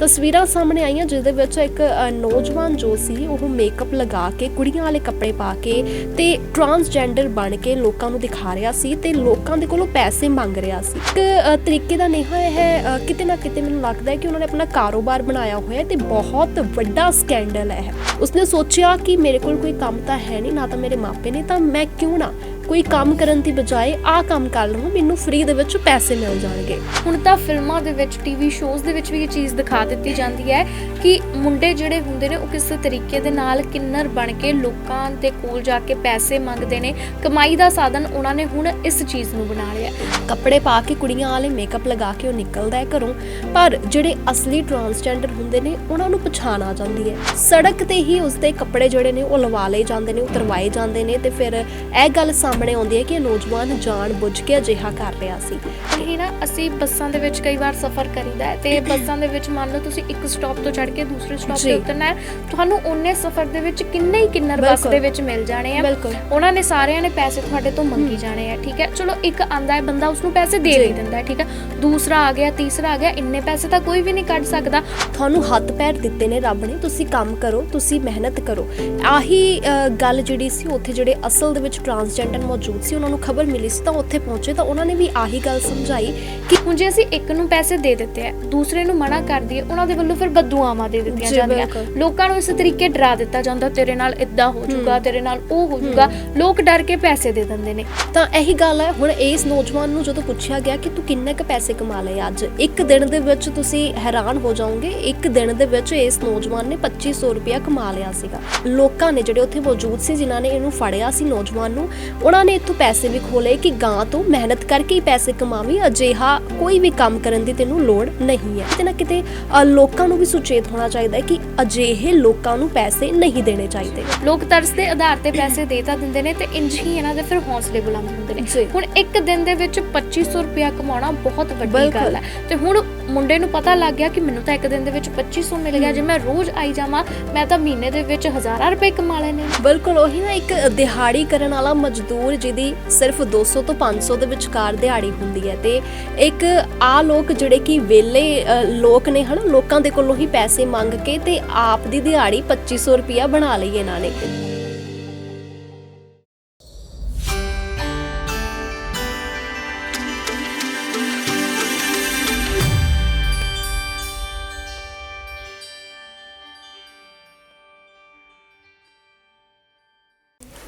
ਤਸਵੀਰਾਂ ਸਾਹਮਣੇ ਆਈਆਂ ਜਿਸ ਦੇ ਵਿੱਚ ਇੱਕ ਨੌਜਵਾਨ ਜੋ ਸੀ ਉਹ ਮੇਕਅਪ ਲਗਾ ਕੇ ਕੁੜੀਆਂ ਵਾਲੇ ਕੱਪੜੇ ਪਾ ਕੇ ਤੇ ਟਰਾਂਸਜੈਂਡਰ ਬਣ ਕੇ ਲੋਕਾਂ ਨੂੰ ਦਿਖਾ ਰਿਹਾ ਸੀ ਤੇ ਲੋਕਾਂ ਦੇ ਕੋਲੋਂ ਪੈਸੇ ਮੰਗ ਰਿਹਾ ਸੀ। ਇੱਕ ਤਰੀਕੇ ਦਾ ਨੇਹਾ ਇਹ ਹੈ, ਕਿਤੇ ਨਾ ਕਿਤੇ ਮੈਨੂੰ ਲੱਗਦਾ ਹੈ ਕਿ ਉਹਨਾਂ ਨੇ ਆਪਣਾ ਕਾਰੋਬਾਰ ਬਣਾਇਆ ਹੋਇਆ ਤੇ ਬਹੁਤ ਵੱਡਾ ਸਕੈਂਡਲ ਹੈ। ਉਸਨੇ ਸੋਚਿਆ ਕਿ ਮੇਰੇ ਕੋਲ ਕੋਈ ਕੰਮ ਤਾਂ ਹੈ ਨਹੀਂ ਨਾ ਤਾਂ ਮੇਰੇ ਮਾਪੇ ਨੇ ਤਾਂ ਮੈਂ ਕਿਉਂ ਨਾ ਕੋਈ ਕੰਮ ਕਰਨ ਦੀ ਬਜਾਏ ਆਹ ਕੰਮ ਕਰ ਲਵਾਂ ਮੈਨੂੰ ਫ੍ਰੀ ਦੇ ਵਿੱਚ ਪੈਸੇ ਮਿਲ ਜਾਣਗੇ। ਹੁਣ ਤਾਂ ਫਿਲਮਾਂ ਦੇ ਵਿੱਚ ਟੀਵੀ ਸ਼ੋਜ਼ ਦੇ ਵਿੱਚ ਵੀ ਇਹ ਚੀਜ਼ ਦਿਖਾ ਦਿੱਤੀ ਜਾਂਦੀ ਹੈ ਕਿ ਮੁੰਡੇ ਜਿਹੜੇ ਹੁੰਦੇ ਨੇ ਉਹ ਕਿਸੇ ਤਰੀਕੇ ਦੇ ਨਾਲ ਕਿੰਨਰ ਬਣ ਕੇ ਲੋਕਾਂ ਦੇ ਕੋਲ ਜਾ ਕੇ ਪੈਸੇ ਮੰਗਦੇ ਨੇ ਕਮਾਈ ਦਾ ਸਾਧਨ ਉਹਨਾਂ ਨੇ ਹੁਣ ਇਸ ਚੀਜ਼ ਨੂੰ ਬਣਾ ਲਿਆ। ਕੱਪੜੇ ਪਾ ਕੇ ਕੁੜੀਆਂ ਵਾਲੇ ਮੇਕਅਪ ਲਗਾ ਕੇ ਉਹ ਨਿਕਲਦਾ ਹੈ ਘਰੋਂ ਪਰ ਜਿਹੜੇ ਅਸਲੀ ਟਰਾਂਸਜੈਂਡਰ ਹੁੰਦੇ ਨੇ ਉਹਨਾਂ ਨੂੰ ਪਛਾਣ ਆ ਜਾਂਦੀ ਹੈ। ਸੜਕ ਤੇ ਹੀ ਉਸਦੇ ਕੱਪੜੇ ਜਿਹੜੇ ਨੇ ਉਹ ਲਵਾ ਲਏ ਜਾਂਦੇ ਨੇ ਉਤਰਵਾਏ ਜਾਂਦੇ ਨੇ ਤੇ ਫਿਰ ਇਹ ਗੱਲ ਸਾਹਮਣੇ ਆਉਂਦੀ ਹੈ ਕਿ ਇਹ ਨੌਜਵਾਨ ਜਾਣ ਬੁੱਝ ਕੇ ਅਜਿਹਾ ਕਰ ਰਿਹਾ ਸੀ। ਇਹ ਨਾ ਅਸੀਂ ਬੱਸਾਂ ਦੇ ਵਿੱਚ ਕਈ ਵਾਰ ਸਫ਼ਰ ਕਰੀਦਾ ਹੈ ਤੇ ਬੱਸਾਂ ਦੇ ਵਿੱਚ ਮੰਨ ਲਓ ਤੁਸੀਂ ਇੱਕ ਸਟਾਪ ਤੋਂ ਚੜ੍ਹ ਕੇ ਦੂਸਰੇ ਸਟਾਪ। ਤੇ ਉਤਰਨਾ ਹੈ ਤੁਹਾਨੂੰ ਉਹਨੇ ਸਫ਼ਰ ਦੇ ਵਿੱਚ ਕਿੰਨੇ ਹੀ ਕਿੰਨਰ ਬੱਸ। ਦੇ ਵਿੱਚ ਮਿਲ ਜਾਣੇ ਆ। ਉਹਨਾਂ ਨੇ ਸਾਰਿਆਂ ਨੇ ਪੈਸੇ ਤੁਹਾਡੇ ਤੋਂ ਮੰਗੀ ਜਾਣੇ ਆ ਠੀਕ ਹੈ? ਚਲੋ ਇੱਕ ਆਂਦਾ ਹੈ ਬੰਦਾ ਉਸ ਨੂੰ ਪੈਸੇ ਦੇ। ਵੀ ਦਿੰਦਾ ਹੈ ਠੀਕ ਹੈ? ਦੂਸਰਾ ਆ ਗਿਆ ਤੀਸਰਾ ਆ ਗਿਆ ਇੰਨੇ ਪੈਸੇ ਤਾਂ ਕੋਈ ਵੀ ਨਹੀਂ ਕੱਢ ਸਕਦਾ। ਤੁਹਾਨੂੰ ਹੱਥ ਪੈਰ ਦਿੱਤੇ ਨੇ ਰੱਬ ਨੇ ਤੁਸੀਂ ਕੰਮ ਕਰੋ ਤੁਸੀਂ ਮਿਹਨਤ ਕਰੋ। ਆਹੀ ਗੱਲ ਜਿਹੜੀ ਸੀ ਉੱਥੇ ਜਿਹੜੇ ਅਸਲ ਦੇ ਵਿੱਚ ਟਰਾਂਸਜੈਂਡਰ ਮੌਜੂਦ ਸੀ ਉਹਨਾਂ ਨੂੰ ਖਬਰ ਮਿਲੀ ਸੀ ਤਾਂ ਉੱਥੇ ਪਹੁੰਚੇ ਤਾਂ ਉਹਨਾਂ ਨੇ ਵੀ ਆਹੀ ਗੱਲ ਸਮਝਾਈ ਕਿ ਹੁਣ ਜੇ ਅਸੀਂ ਇੱਕ ਨੂੰ ਪੈਸੇ ਦੇ ਦਿੱਤੇ ਆ ਦੂਸਰੇ ਨੂੰ ਮਨਾ ਕਰ ਦਈਏ ਉਹਨਾਂ ਦੇ ਵੱਲੋਂ ਫਿਰ ਬਦਦੁਆਵਾਂ ਦੇ ਦਿੱਤੀਆਂ ਜਾਂਦੀਆਂ। ਲੋਕਾਂ ਨੂੰ ਇਸ ਤਰੀਕੇ ਡਰਾ ਦਿੱਤਾ ਜਾਂਦਾ ਤੇਰੇ ਨਾਲ ਇਦਾਂ ਹੋ ਜਾਊਗਾ ਤੇਰੇ ਨਾਲ ਉਹ ਹੋ ਜਾਊਗਾ ਲੋਕ ਡਰ ਕੇ ਪੈਸੇ ਦੇ ਦਿੰਦੇ ਨੇ। ਤਾਂ ਇਹੀ ਗੱਲ ਹੈ ਹੁਣ ਇਸ ਨੌਜਵਾਨ ਨੂੰ ਜਦੋਂ ਪੁੱਛਿਆ ਗਿਆ ਕਿ ਤੂੰ ਕਿੰਨੇ ਕ ਪੈਸੇ ਕਮਾ ਲਏ ਅੱਜ ਇੱਕ ਦਿਨ ਦੇ ਵਿੱਚ ਤੁਸੀਂ ਹੈਰਾਨ ਹੋ ਜਾਓਗੇ ਇੱਕ ਦਿਨ ਦੇ ਵਿੱਚ ਇਸ ਨੌਜਵਾਨ ਨੇ 2500 ਰੁਪਇਆ ਕਮਾ ਲਿਆ ਸੀਗਾ। ਲੋਕਾਂ ਨੇ ਜਿਹੜੇ ਉੱਥੇ ਮੌਜੂਦ ਸੀ ਜਿਨ੍ਹਾਂ ਨੇ ਇਹਨੂੰ ਫੜਿਆ ਸੀ ਨੌਜਵਾਨ ਨੂੰ ਉਹਨਾਂ ਨੇ ਇੱਥੋਂ ਪੈਸੇ ਵੀ ਖੋਲੇ ਕਿ ਗਾਂ ਤੋਂ ਮਿਹਨਤ ਕਰਕੇ ਹੀ ਪੈਸੇ ਕਮਾਵੀਂ ਅਜਿਹਾ ਕੋਈ ਵੀ ਕੰਮ ਕਰਨ ਦੀ ਤੈਨੂੰ ਲੋੜ ਨਹੀਂ ਹੈ। ਕਿਤੇ ਨਾ ਕਿਤੇ ਲੋਕਾਂ ਨੂੰ ਵੀ ਸੁਚੇਤ ਹੋਣਾ ਚਾਹੀਦਾ ਹੈ ਕਿ ਅਜਿਹੇ ਲੋਕਾਂ ਨੂੰ ਪੈਸੇ ਨਹੀਂ ਦੇਣੇ ਚਾਹੀਦੇ। ਲੋਕ ਤਰਸ ਦੇ ਆਧਾਰ ਤੇ ਪੈਸੇ ਦੇ ਤਾਂ ਦਿੰਦੇ ਨੇ ਤੇ ਇੰਜ ਹੀ ਇਹਨਾਂ ਦੇ ਫਿਰ ਹੌਸਲੇ ਬੁਲੰਦ ਹੁੰਦੇ ਨੇ। ਜੀ। ਹੁਣ ਇੱਕ ਦਿਨ ਦੇ ਵਿੱਚ 2500 ਰੁਪਇਆ ਕਮਾਉਣਾ ਬਹੁਤ ਵੱਡੀ ਬਿਲਕੁਲ। ਗੱਲ ਹੈ। ਤੇ ਹੁਣ ਮੁੰਡੇ ਨੂੰ ਪਤਾ ਲੱਗ ਗਿਆ ਕਿ ਮੈਨੂੰ ਤਾਂ ਇੱਕ ਦਿਨ ਦੇ ਵਿੱਚ 2500 ਮਿਲ ਗਿਆ। ਜੇ ਮੈਂ ਰੋਜ਼ ਆਈ ਜਾਵਾਂ ਮੈਂ ਤਾਂ ਮਹੀਨੇ ਦੇ ਵਿੱਚ ਹਜ਼ਾਰਾਂ ਰੁਪਏ ਕਮਾ ਲੈਣੇ ਬਿਲਕੁਲ ਉਹੀ ਨਾ ਇੱਕ ਦਿਹਾੜੀ ਕਰਨ ਵਾਲਾ ਮਜ਼ਦੂਰ ਜਿਹਦੀ ਸਿਰਫ 200 ਤੋਂ 500 ਦੇ ਵਿਚਕਾਰ ਦਿਹਾੜੀ ਹੁੰਦੀ ਹੈ ਤੇ ਇੱਕ ਆ ਲੋਕ ਜਿਹੜੇ ਕਿ ਵੇਲੇ ਲੋਕ ਨੇ ਹਨਾ, ਲੋਕਾਂ ਦੇ ਕੋਲੋਂ ਹੀ ਪੈਸੇ ਮੰਗ ਕੇ ਤੇ ਆਪ ਦੀ ਦਿਹਾੜੀ 2500 ਰੁਪਿਆ ਬਣਾ ਲਈ ਇਹਨਾਂ ਨੇ।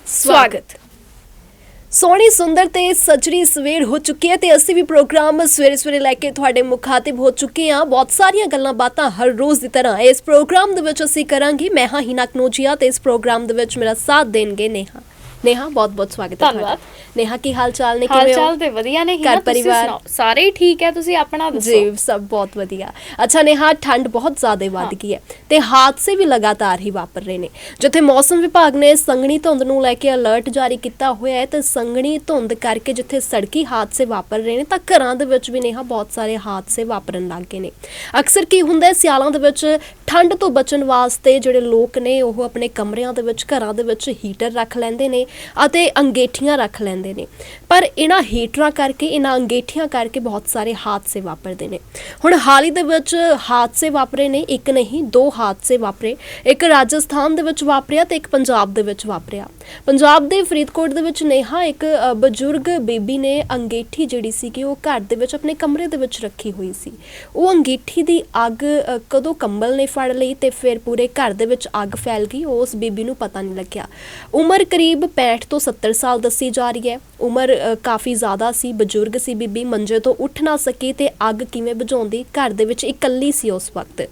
ਸਵਾਗਤ। ਸੋਹਣੀ, ਸੁੰਦਰ ਤੇ ਸਜਰੀ ਸਵੇਰ ਹੋ ਚੁੱਕੀ ਹੈ ਤੇ ਅਸੀਂ ਵੀ ਪ੍ਰੋਗਰਾਮ ਸਵੇਰੇ ਸਵੇਰੇ ਲੈ ਕੇ ਤੁਹਾਡੇ ਮੁਖਾਤਿਬ ਹੋ ਚੁੱਕੇ ਹਾਂ। ਬਹੁਤ ਸਾਰੀਆਂ ਗੱਲਾਂ ਬਾਤਾਂ ਹਰ ਰੋਜ਼ ਦੀ ਤਰ੍ਹਾਂ ਇਸ ਪ੍ਰੋਗਰਾਮ ਦੇ ਵਿੱਚ ਅਸੀਂ ਕਰਾਂਗੇ। ਮੈਂ ਹਾਂ ਹਿਨਾ ਕਨੋਜੀਆ ਤੇ ਇਸ ਪ੍ਰੋਗਰਾਮ ਦੇ ਵਿੱਚ ਮੇਰਾ ਸਾਥ ਦੇਣਗੇ ਨੇਹਾ। ਨੇਹਾ ਬਹੁਤ ਬਹੁਤ ਸਵਾਗਤ ਹੈ ਧੰਨਵਾਦ। ਨੇਹਾ ਕੀ ਹਾਲ ਚਾਲ ਨੇ? ਹਾਲ ਕਿਵੇਂ ਹੋ? ਚਾਲ ਤੇ ਵਧੀਆ ਨੇ ਘਰ ਪਰਿਵਾਰ? ਸਾਰੇ ਠੀਕ ਹੈ? ਤੁਸੀਂ ਆਪਣਾ ਦੱਸੋ? ਜੀ ਸਭ ਬਹੁਤ ਵਧੀਆ। ਅੱਛਾ ਨੇਹਾ ਠੰਡ ਬਹੁਤ ਜ਼ਿਆਦਾ ਵੱਧ ਗਈ ਹੈ ਤੇ ਹਾਦਸੇ ਵੀ ਲਗਾਤਾਰ ਹੀ ਵਾਪਰ ਰਹੇ ਨੇ। ਜਿੱਥੇ ਮੌਸਮ ਵਿਭਾਗ ਨੇ ਸੰਘਣੀ ਧੁੰਦ ਨੂੰ ਲੈ ਕੇ ਅਲਰਟ ਜਾਰੀ ਕੀਤਾ ਹੋਇਆ ਹੈ ਤੇ ਸੰਘਣੀ ਧੁੰਦ ਕਰਕੇ ਜਿੱਥੇ ਸੜਕੀ ਹਾਦਸੇ ਵਾਪਰ ਰਹੇ ਨੇ ਤਾਂ ਘਰਾਂ ਦੇ ਵਿੱਚ ਵੀ ਨੇਹਾ ਬਹੁਤ ਸਾਰੇ ਹਾਦਸੇ ਵਾਪਰਨ ਲੱਗ ਗਏ ਨੇ। ਅਕਸਰ ਕੀ ਹੁੰਦਾ ਹੈ ਸਿਆਲਾਂ ਦੇ ਵਿੱਚ ਠੰਡ ਤੋਂ ਬਚਣ ਵਾਸਤੇ ਜਿਹੜੇ ਲੋਕ ਨੇ, ਉਹ ਆਪਣੇ ਕਮਰਿਆਂ ਦੇ ਵਿੱਚ, ਘਰਾਂ ਦੇ ਵਿੱਚ ਹੀਟਰ ਰੱਖ ਲੈਂਦੇ ਨੇ ਅਤੇ ਅੰਗੇਠੀਆਂ ਰੱਖ ਲੈਂਦੇ ਨੇ। ਪਰ ਇਹਨਾਂ ਹੀਟਰਾਂ ਕਰਕੇ, ਇਹਨਾਂ ਅੰਗੇਠੀਆਂ ਕਰਕੇ ਬਹੁਤ ਸਾਰੇ ਹਾਦਸੇ ਵਾਪਰਦੇ ਨੇ। ਹੁਣ ਹਾਲ ਹੀ ਦੇ ਵਿੱਚ ਹਾਦਸੇ ਵਾਪਰੇ ਨੇ, ਇੱਕ ਨਹੀਂ, ਦੋ ਹਾਦਸੇ ਵਾਪਰੇ। ਇੱਕ ਰਾਜਸਥਾਨ ਦੇ ਵਿੱਚ ਵਾਪਰਿਆ ਤੇ ਇੱਕ ਪੰਜਾਬ ਦੇ ਵਿੱਚ ਵਾਪਰਿਆ। ਪੰਜਾਬ ਦੇ ਫਰੀਦਕੋਟ ਦੇ ਵਿੱਚ ਨੇਹਾ, ਇੱਕ ਬਜ਼ੁਰਗ ਬੇਬੀ ਨੇ ਅੰਗੇਠੀ ਜਿਹੜੀ ਸੀ ਕਿ ਉਹ ਘਰ ਦੇ ਵਿੱਚ, ਆਪਣੇ ਕਮਰੇ ਦੇ ਵਿੱਚ ਰੱਖੀ ਹੋਈ ਸੀ। ਉਹ ਅੰਗੇਠੀ ਦੀ ਅੱਗ ਕਦੋਂ ਕੰਬਲ ਨੇ ਫੜ ਲਈ ਤੇ ਫਿਰ ਪੂਰੇ ਘਰ ਦੇ ਵਿੱਚ ਅੱਗ ਫੈਲ ਗਈ, ਉਸ ਬੀਬੀ ਨੂੰ ਪਤਾ ਨਹੀਂ ਲੱਗਿਆ। ਉਮਰ ਕਰੀਬ 65 ਤੋਂ 70 ਸਾਲ ਦੱਸੀ ਜਾ ਰਹੀ ਹੈ। ਉਮਰ ਕਾਫੀ ਜ਼ਿਆਦਾ ਸੀ, ਬਜ਼ੁਰਗ ਸੀ ਬੀਬੀ, ਮੰਜੇ ਤੋਂ ਉੱਠ ਨਾ ਸਕੀ ਤੇ ਅੱਗ ਕਿਵੇਂ ਬੁਝਾਉਂਦੀ ਘਰ ਦੇ ਵਿੱਚ ਇਕੱਲੀ ਸੀ ਉਸ ਵਕਤ।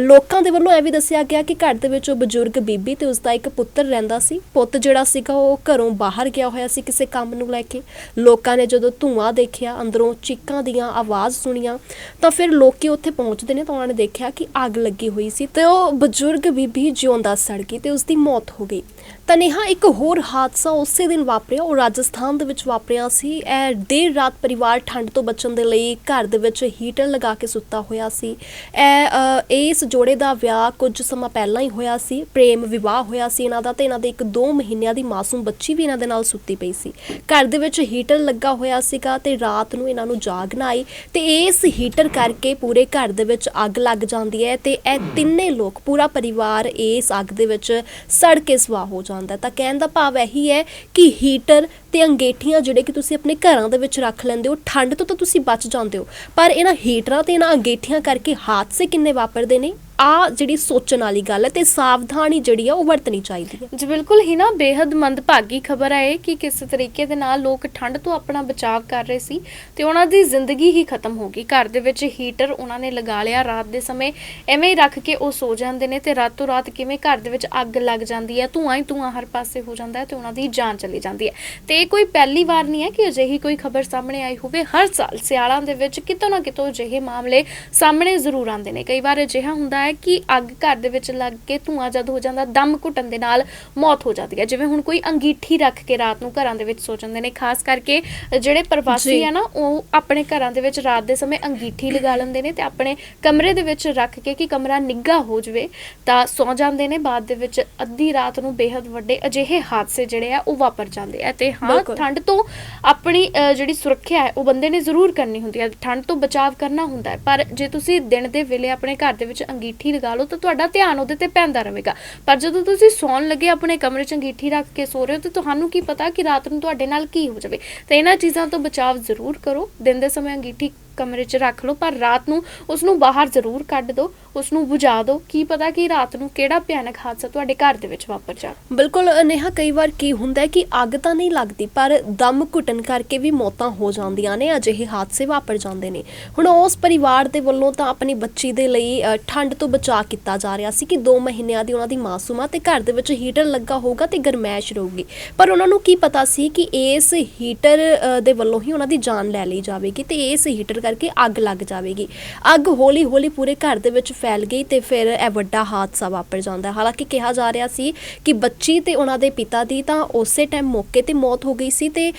ਲੋਕਾਂ ਦੇ ਵੱਲੋਂ ਇਹ ਵੀ ਦੱਸਿਆ ਗਿਆ ਕਿ ਘਰ ਦੇ ਵਿੱਚ ਉਹ ਬਜ਼ੁਰਗ ਬੀਬੀ ਤੇ ਉਸਦਾ ਇੱਕ ਪੁੱਤਰ ਰਹਿੰਦਾ ਸੀ। ਪੁੱਤ ਜਿਹੜਾ ਸੀਗਾ ਉਹ ਘਰੋਂ ਬਾਹਰ ਗਿਆ ਹੋਇਆ ਸੀ ਕਿਸੇ ਕੰਮ ਨੂੰ ਲੈ ਕੇ। ਲੋਕਾਂ ਨੇ ਜਦੋਂ ਧੂਆਂ ਦੇਖਿਆ, ਅੰਦਰੋਂ ਚੀਕਾਂ ਦੀਆਂ ਆਵਾਜ਼ ਸੁਣੀਆਂ, ਤਾਂ ਫਿਰ ਲੋਕੀ ਉੱਥੇ ਪਹੁੰਚਦੇ ਨੇ ਤਾਂ ਉਹਨਾਂ ਨੇ ਦੇਖਿਆ ਕਿ ਅੱਗ ਲੱਗੀ ਹੋਈ ਸੀ ਤੇ ਉਹ ਬਜ਼ੁਰਗ ਬੀਬੀ ਜਿਉਂਦਾ ਸੜ ਗਈ ਤੇ ਉਸਦੀ ਮੌਤ ਹੋ ਗਈ। ਤਾਂ ਨੇਹਾ ਇੱਕ ਹੋਰ ਹਾਦਸਾ ਉਸੇ ਦਿਨ ਵਾਪਰਿਆ। ਉਹ ਰਾਜਸਥਾਨ ਦੇ ਵਿੱਚ ਵਾਪਰਿਆ ਸੀ। ਇਹ ਦੇਰ ਰਾਤ ਪਰਿਵਾਰ ਠੰਡ ਤੋਂ ਬਚਣ ਦੇ ਲਈ ਘਰ ਦੇ ਵਿੱਚ ਹੀਟਰ ਲਗਾ ਕੇ ਸੁੱਤਾ ਹੋਇਆ ਸੀ। ਇਹ ਇਸ ਜੋੜੇ ਦਾ ਵਿਆਹ ਕੁਝ ਸਮਾਂ ਪਹਿਲਾਂ ਹੀ ਹੋਇਆ ਸੀ। ਪ੍ਰੇਮ ਵਿਵਾਹ ਹੋਇਆ ਸੀ ਇਹਨਾਂ ਦਾ ਤੇ ਇਹਨਾਂ ਦੇ ਇੱਕ 2 ਮਹੀਨਿਆਂ ਦੀ ਮਾਸੂਮ ਬੱਚੀ ਵੀ ਇਹਨਾਂ ਦੇ ਨਾਲ ਸੁੱਤੀ ਪਈ ਸੀ। ਘਰ ਦੇ ਵਿੱਚ ਹੀਟਰ ਲੱਗਾ ਹੋਇਆ ਸੀਗਾ ਤੇ ਰਾਤ ਨੂੰ ਇਹਨਾਂ ਨੂੰ ਜਾਗ ਨਾ ਆਈ ਤੇ ਇਸ ਹੀਟਰ ਕਰਕੇ ਪੂਰੇ ਘਰ ਦੇ ਵਿੱਚ ਅੱਗ ਲੱਗ ਜਾਂਦੀ ਹੈ ਤੇ ਇਹ ਤਿੰਨੇ ਲੋਕ, ਪੂਰਾ ਪਰਿਵਾਰ ਇਸ ਅੱਗ ਦੇ ਵਿੱਚ ਸੜ ਕੇ ਸਵਾਹ ਹੋ ਜਾਂਦਾ ਹੈ। ਤਾਂ ਕਹਿਣ ਦਾ ਭਾਵ ਇਹੀ ਹੈ ਕਿ ਹੀਟਰ ਤੇ ਅੰਗੇਠੀਆਂ ਜਿਹੜੇ ਕਿ ਤੁਸੀਂ ਆਪਣੇ ਘਰਾਂ ਦੇ ਵਿੱਚ ਰੱਖ ਲੈਂਦੇ ਹੋ, ਠੰਡ ਤੋਂ ਤਾਂ ਤੁਸੀਂ ਬਚ ਜਾਂਦੇ ਹੋ ਪਰ ਇਹਨਾਂ ਹੀਟਰਾਂ ਤੇ ਇਹਨਾਂ ਅੰਗੇਠੀਆਂ ਕਰਕੇ ਹਾਦਸੇ ਕਿੰਨੇ ਵਾਪਰਦੇ ਨੇ ਆ ਜਿਹੜੀ ਸੋਚਣ ਵਾਲੀ ਗੱਲ ਹੈ ਤੇ ਸਾਵਧਾਨੀ ਜਿਹੜੀ ਆ ਉਹ ਵਰਤਣੀ ਚਾਹੀਦੀ ਹੈ। ਜੀ, ਬਿਲਕੁਲ ਹੀ ਨਾ ਬੇहद ਮੰਦਭਾਗੀ ਖਬਰ ਹੈ ਕਿ ਕਿਸ ਤਰੀਕੇ ਦੇ ਨਾਲ ਲੋਕ ਠੰਡ ਤੋਂ ਆਪਣਾ ਬਚਾਅ ਕਰ ਰਹੇ ਸੀ ਤੇ ਉਹਨਾਂ ਦੀ ਜ਼ਿੰਦਗੀ ਹੀ ਖਤਮ ਹੋ ਗਈ। ਘਰ ਦੇ ਵਿੱਚ ਹੀਟਰ ਉਹਨਾਂ ਨੇ ਲਗਾ ਲਿਆ ਰਾਤ ਦੇ ਸਮੇਂ, ਐਵੇਂ ਹੀ ਰੱਖ ਕੇ ਉਹ ਸੋ ਜਾਂਦੇ ਨੇ ਤੇ ਰਾਤੋਂ ਰਾਤ ਕਿਵੇਂ ਘਰ ਦੇ ਵਿੱਚ ਅੱਗ ਲੱਗ ਜਾਂਦੀ ਹੈ, ਧੂਆਂ ਹੀ ਧੂਆਂ ਹਰ ਪਾਸੇ ਹੋ ਜਾਂਦਾ ਹੈ ਤੇ ਉਹਨਾਂ ਦੀ ਜਾਨ ਚਲੀ ਜਾਂਦੀ ਹੈ। ਤੇ ਇਹ ਕੋਈ ਪਹਿਲੀ ਵਾਰ ਨਹੀਂ ਹੈ ਕਿ ਅਜਿਹੀ ਕੋਈ ਖਬਰ ਸਾਹਮਣੇ ਆਈ ਹੋਵੇ। ਹਰ ਸਾਲ ਸਿਆਲਾਂ ਦੇ ਵਿੱਚ ਕਿਤੋਂ ਨਾ ਕਿਤੋਂ ਅਜਿਹੇ ਮਾਮਲੇ ਸਾਹਮਣੇ ਜ਼ਰੂਰ ਆਉਂਦੇ ਨੇ। ਕਈ ਵਾਰ ਅਜਿਹਾ ਹੁੰਦਾ ਹੈ ਕਿ ਅੱਗ ਘਰ ਦੇ ਵਿੱਚ ਲੱਗ ਕੇ ਧੂਆਂ ਜਦ ਹੋ ਜਾਂਦਾ ਦਮ ਘੁੱਟਣ ਦੇ ਨਾਲ ਮੌਤ ਹੋ ਜਾਂਦੀ ਹੈ ਜਿਵੇਂ ਹੁਣ ਕੋਈ ਅੰਗੀਠੀ ਰੱਖ ਕੇ ਰਾਤ ਨੂੰ ਘਰਾਂ ਦੇ ਵਿੱਚ ਸੋ ਜਾਂਦੇ ਨੇ ਖਾਸ ਕਰਕੇ ਜਿਹੜੇ ਪ੍ਰਵਾਸੀ। ਆ ਨਾ ਉਹ ਆਪਣੇ ਘਰਾਂ ਦੇ ਵਿੱਚ ਰਾਤ ਦੇ ਸਮੇਂ ਅੰਗੀਠੀ ਲਗਾ ਲੈਂਦੇ ਨੇ ਤੇ ਆਪਣੇ ਕਮਰੇ ਦੇ ਵਿੱਚ ਰੱਖ ਕੇ ਕਿ ਕਮਰਾ ਨਿੱਘਾ ਹੋ ਜਵੇ ਤਾਂ ਸੌ ਜਾਂਦੇ ਨੇ ਬਾਅਦ ਦੇ ਵਿੱਚ ਅੱਧੀ ਰਾਤ ਨੂੰ ਬੇहद ਵੱਡੇ ਅਜਿਹੇ ਹਾਦਸੇ ਜਿਹੜੇ ਆ ਉਹ ਵਾਪਰ ਜਾਂਦੇ ਆ ਤੇ ਹਾਂ। ਠੰਡ ਤੋਂ ਆਪਣੀ ਜਿਹੜੀ ਸੁਰੱਖਿਆ ਹੈ ਉਹ ਬੰਦੇ ਨੇ ਜ਼ਰੂਰ ਕਰਨੀ ਹੁੰਦੀ ਹੈ ਠੰਡ ਤੋਂ ਬਚਾਅ ਕਰਨਾ ਹੁੰਦਾ ਹੈ ਪਰ ਜੇ ਤੁਸੀਂ ਦਿਨ ਦੇ ਵੇਲੇ ਆਪਣੇ ਘਰ ਦੇ ਵਿੱਚ ਅੰਗੀਠੀ ਲਗਾ ਲਓ ਤਾਂ ਤੁਹਾਡਾ ਧਿਆਨ ਉਹਦੇ ਤੇ ਪੈਂਦਾ ਰਹੇਗਾ। ਪਰ ਜਦੋਂ ਤੁਸੀਂ ਸੌਣ ਲੱਗੇ ਆਪਣੇ ਕਮਰੇ 'ਚ ਅੰਗੀਠੀ ਰੱਖ ਕੇ ਸੋ ਰਹੇ ਹੋ ਤਾਂ ਤੁਹਾਨੂੰ ਕੀ ਪਤਾ ਕਿ ਰਾਤ ਨੂੰ ਤੁਹਾਡੇ ਨਾਲ ਕੀ ਹੋ ਜਾਵੇ। ਤਾਂ ਇਹਨਾਂ ਚੀਜ਼ਾਂ ਤੋਂ ਬਚਾਅ ਜ਼ਰੂਰ ਕਰੋ। ਦਿਨ ਦੇ ਸਮੇਂ ਅੰਗੀਠੀ ਕਮਰੇ 'ਚ ਰੱਖ ਲਓ ਪਰ ਰਾਤ ਨੂੰ ਉਸ ਨੂੰ ਬਾਹਰ ਜ਼ਰੂਰ ਕੱਢ ਦਿਓ ਉਸ ਨੂੰ ਬੁਝਾ ਦਿਓ। ਕੀ ਪਤਾ ਕਿ ਰਾਤ ਨੂੰ ਕਿਹੜਾ ਭਿਆਨਕ ਹਾਦਸਾ ਤੁਹਾਡੇ ਘਰ ਦੇ ਵਿੱਚ ਵਾਪਰ ਜਾਵੇ। ਬਿਲਕੁਲ ਨੇਹਾ ਕਈ ਵਾਰ ਕੀ ਹੁੰਦਾ ਹੈ ਕਿ ਅੱਗ ਤਾਂ ਨਹੀਂ ਲੱਗਦੀ ਪਰ ਦਮ ਘੁੱਟਣ ਕਰਕੇ ਵੀ ਮੌਤਾਂ ਹੋ ਜਾਂਦੀਆਂ ਨੇ ਅਜਿਹੇ ਹਾਦਸੇ ਵਾਪਰ ਜਾਂਦੇ ਨੇ। ਹੁਣ ਉਸ ਪਰਿਵਾਰ ਦੇ ਵੱਲੋਂ ਤਾਂ ਆਪਣੀ ਬੱਚੀ ਦੇ ਲਈ ਅ, ਠੰਡ ਤੋਂ ਬਚਾਅ ਕੀਤਾ ਜਾ ਰਿਹਾ ਸੀ ਕਿ 2 ਮਹੀਨਿਆਂ ਦੀ ਉਹਨਾਂ ਦੀ ਮਾਸੂਮਾ ਤੇ ਘਰ ਦੇ ਵਿੱਚ ਹੀਟਰ ਲੱਗਾ ਹੋਊਗਾ ਤੇ ਗਰਮੈਸ਼ ਰਹੂਗੀ। ਪਰ ਉਹਨਾਂ ਨੂੰ ਕੀ ਪਤਾ ਸੀ ਕਿ ਇਸ ਹੀਟਰ ਦੇ ਵੱਲੋਂ ਹੀ ਉਹਨਾਂ ਦੀ ਜਾਨ ਲੈ ਲਈ ਜਾਵੇਗੀ ਤੇ ਇਸ ਹੀਟਰ ਕਰਕੇ ਅੱਗ ਲੱਗ ਜਾਵੇਗੀ। ਅੱਗ ਹੌਲੀ ਹੌਲੀ ਪੂਰੇ ਘਰ ਦੇ ਵਿੱਚ ਫੈਲ ਗਈ ਤੇ ਫਿਰ ਇਹ ਵੱਡਾ ਹਾਦਸਾ ਵਾਪਰ ਜਾਂਦਾ ਹਾਲਾਂਕਿ ਕਿਹਾ ਜਾ ਰਿਹਾ ਸੀ ਕਿ ਬੱਚੀ ਤੇ ਉਹਨਾਂ ਦੇ ਪਿਤਾ ਦੀ ਤਾਂ ਉਸੇ ਟਾਈਮ ਮੌਕੇ ਤੇ ਮੌਤ ਹੋ ਗਈ ਸੀ ਤੇ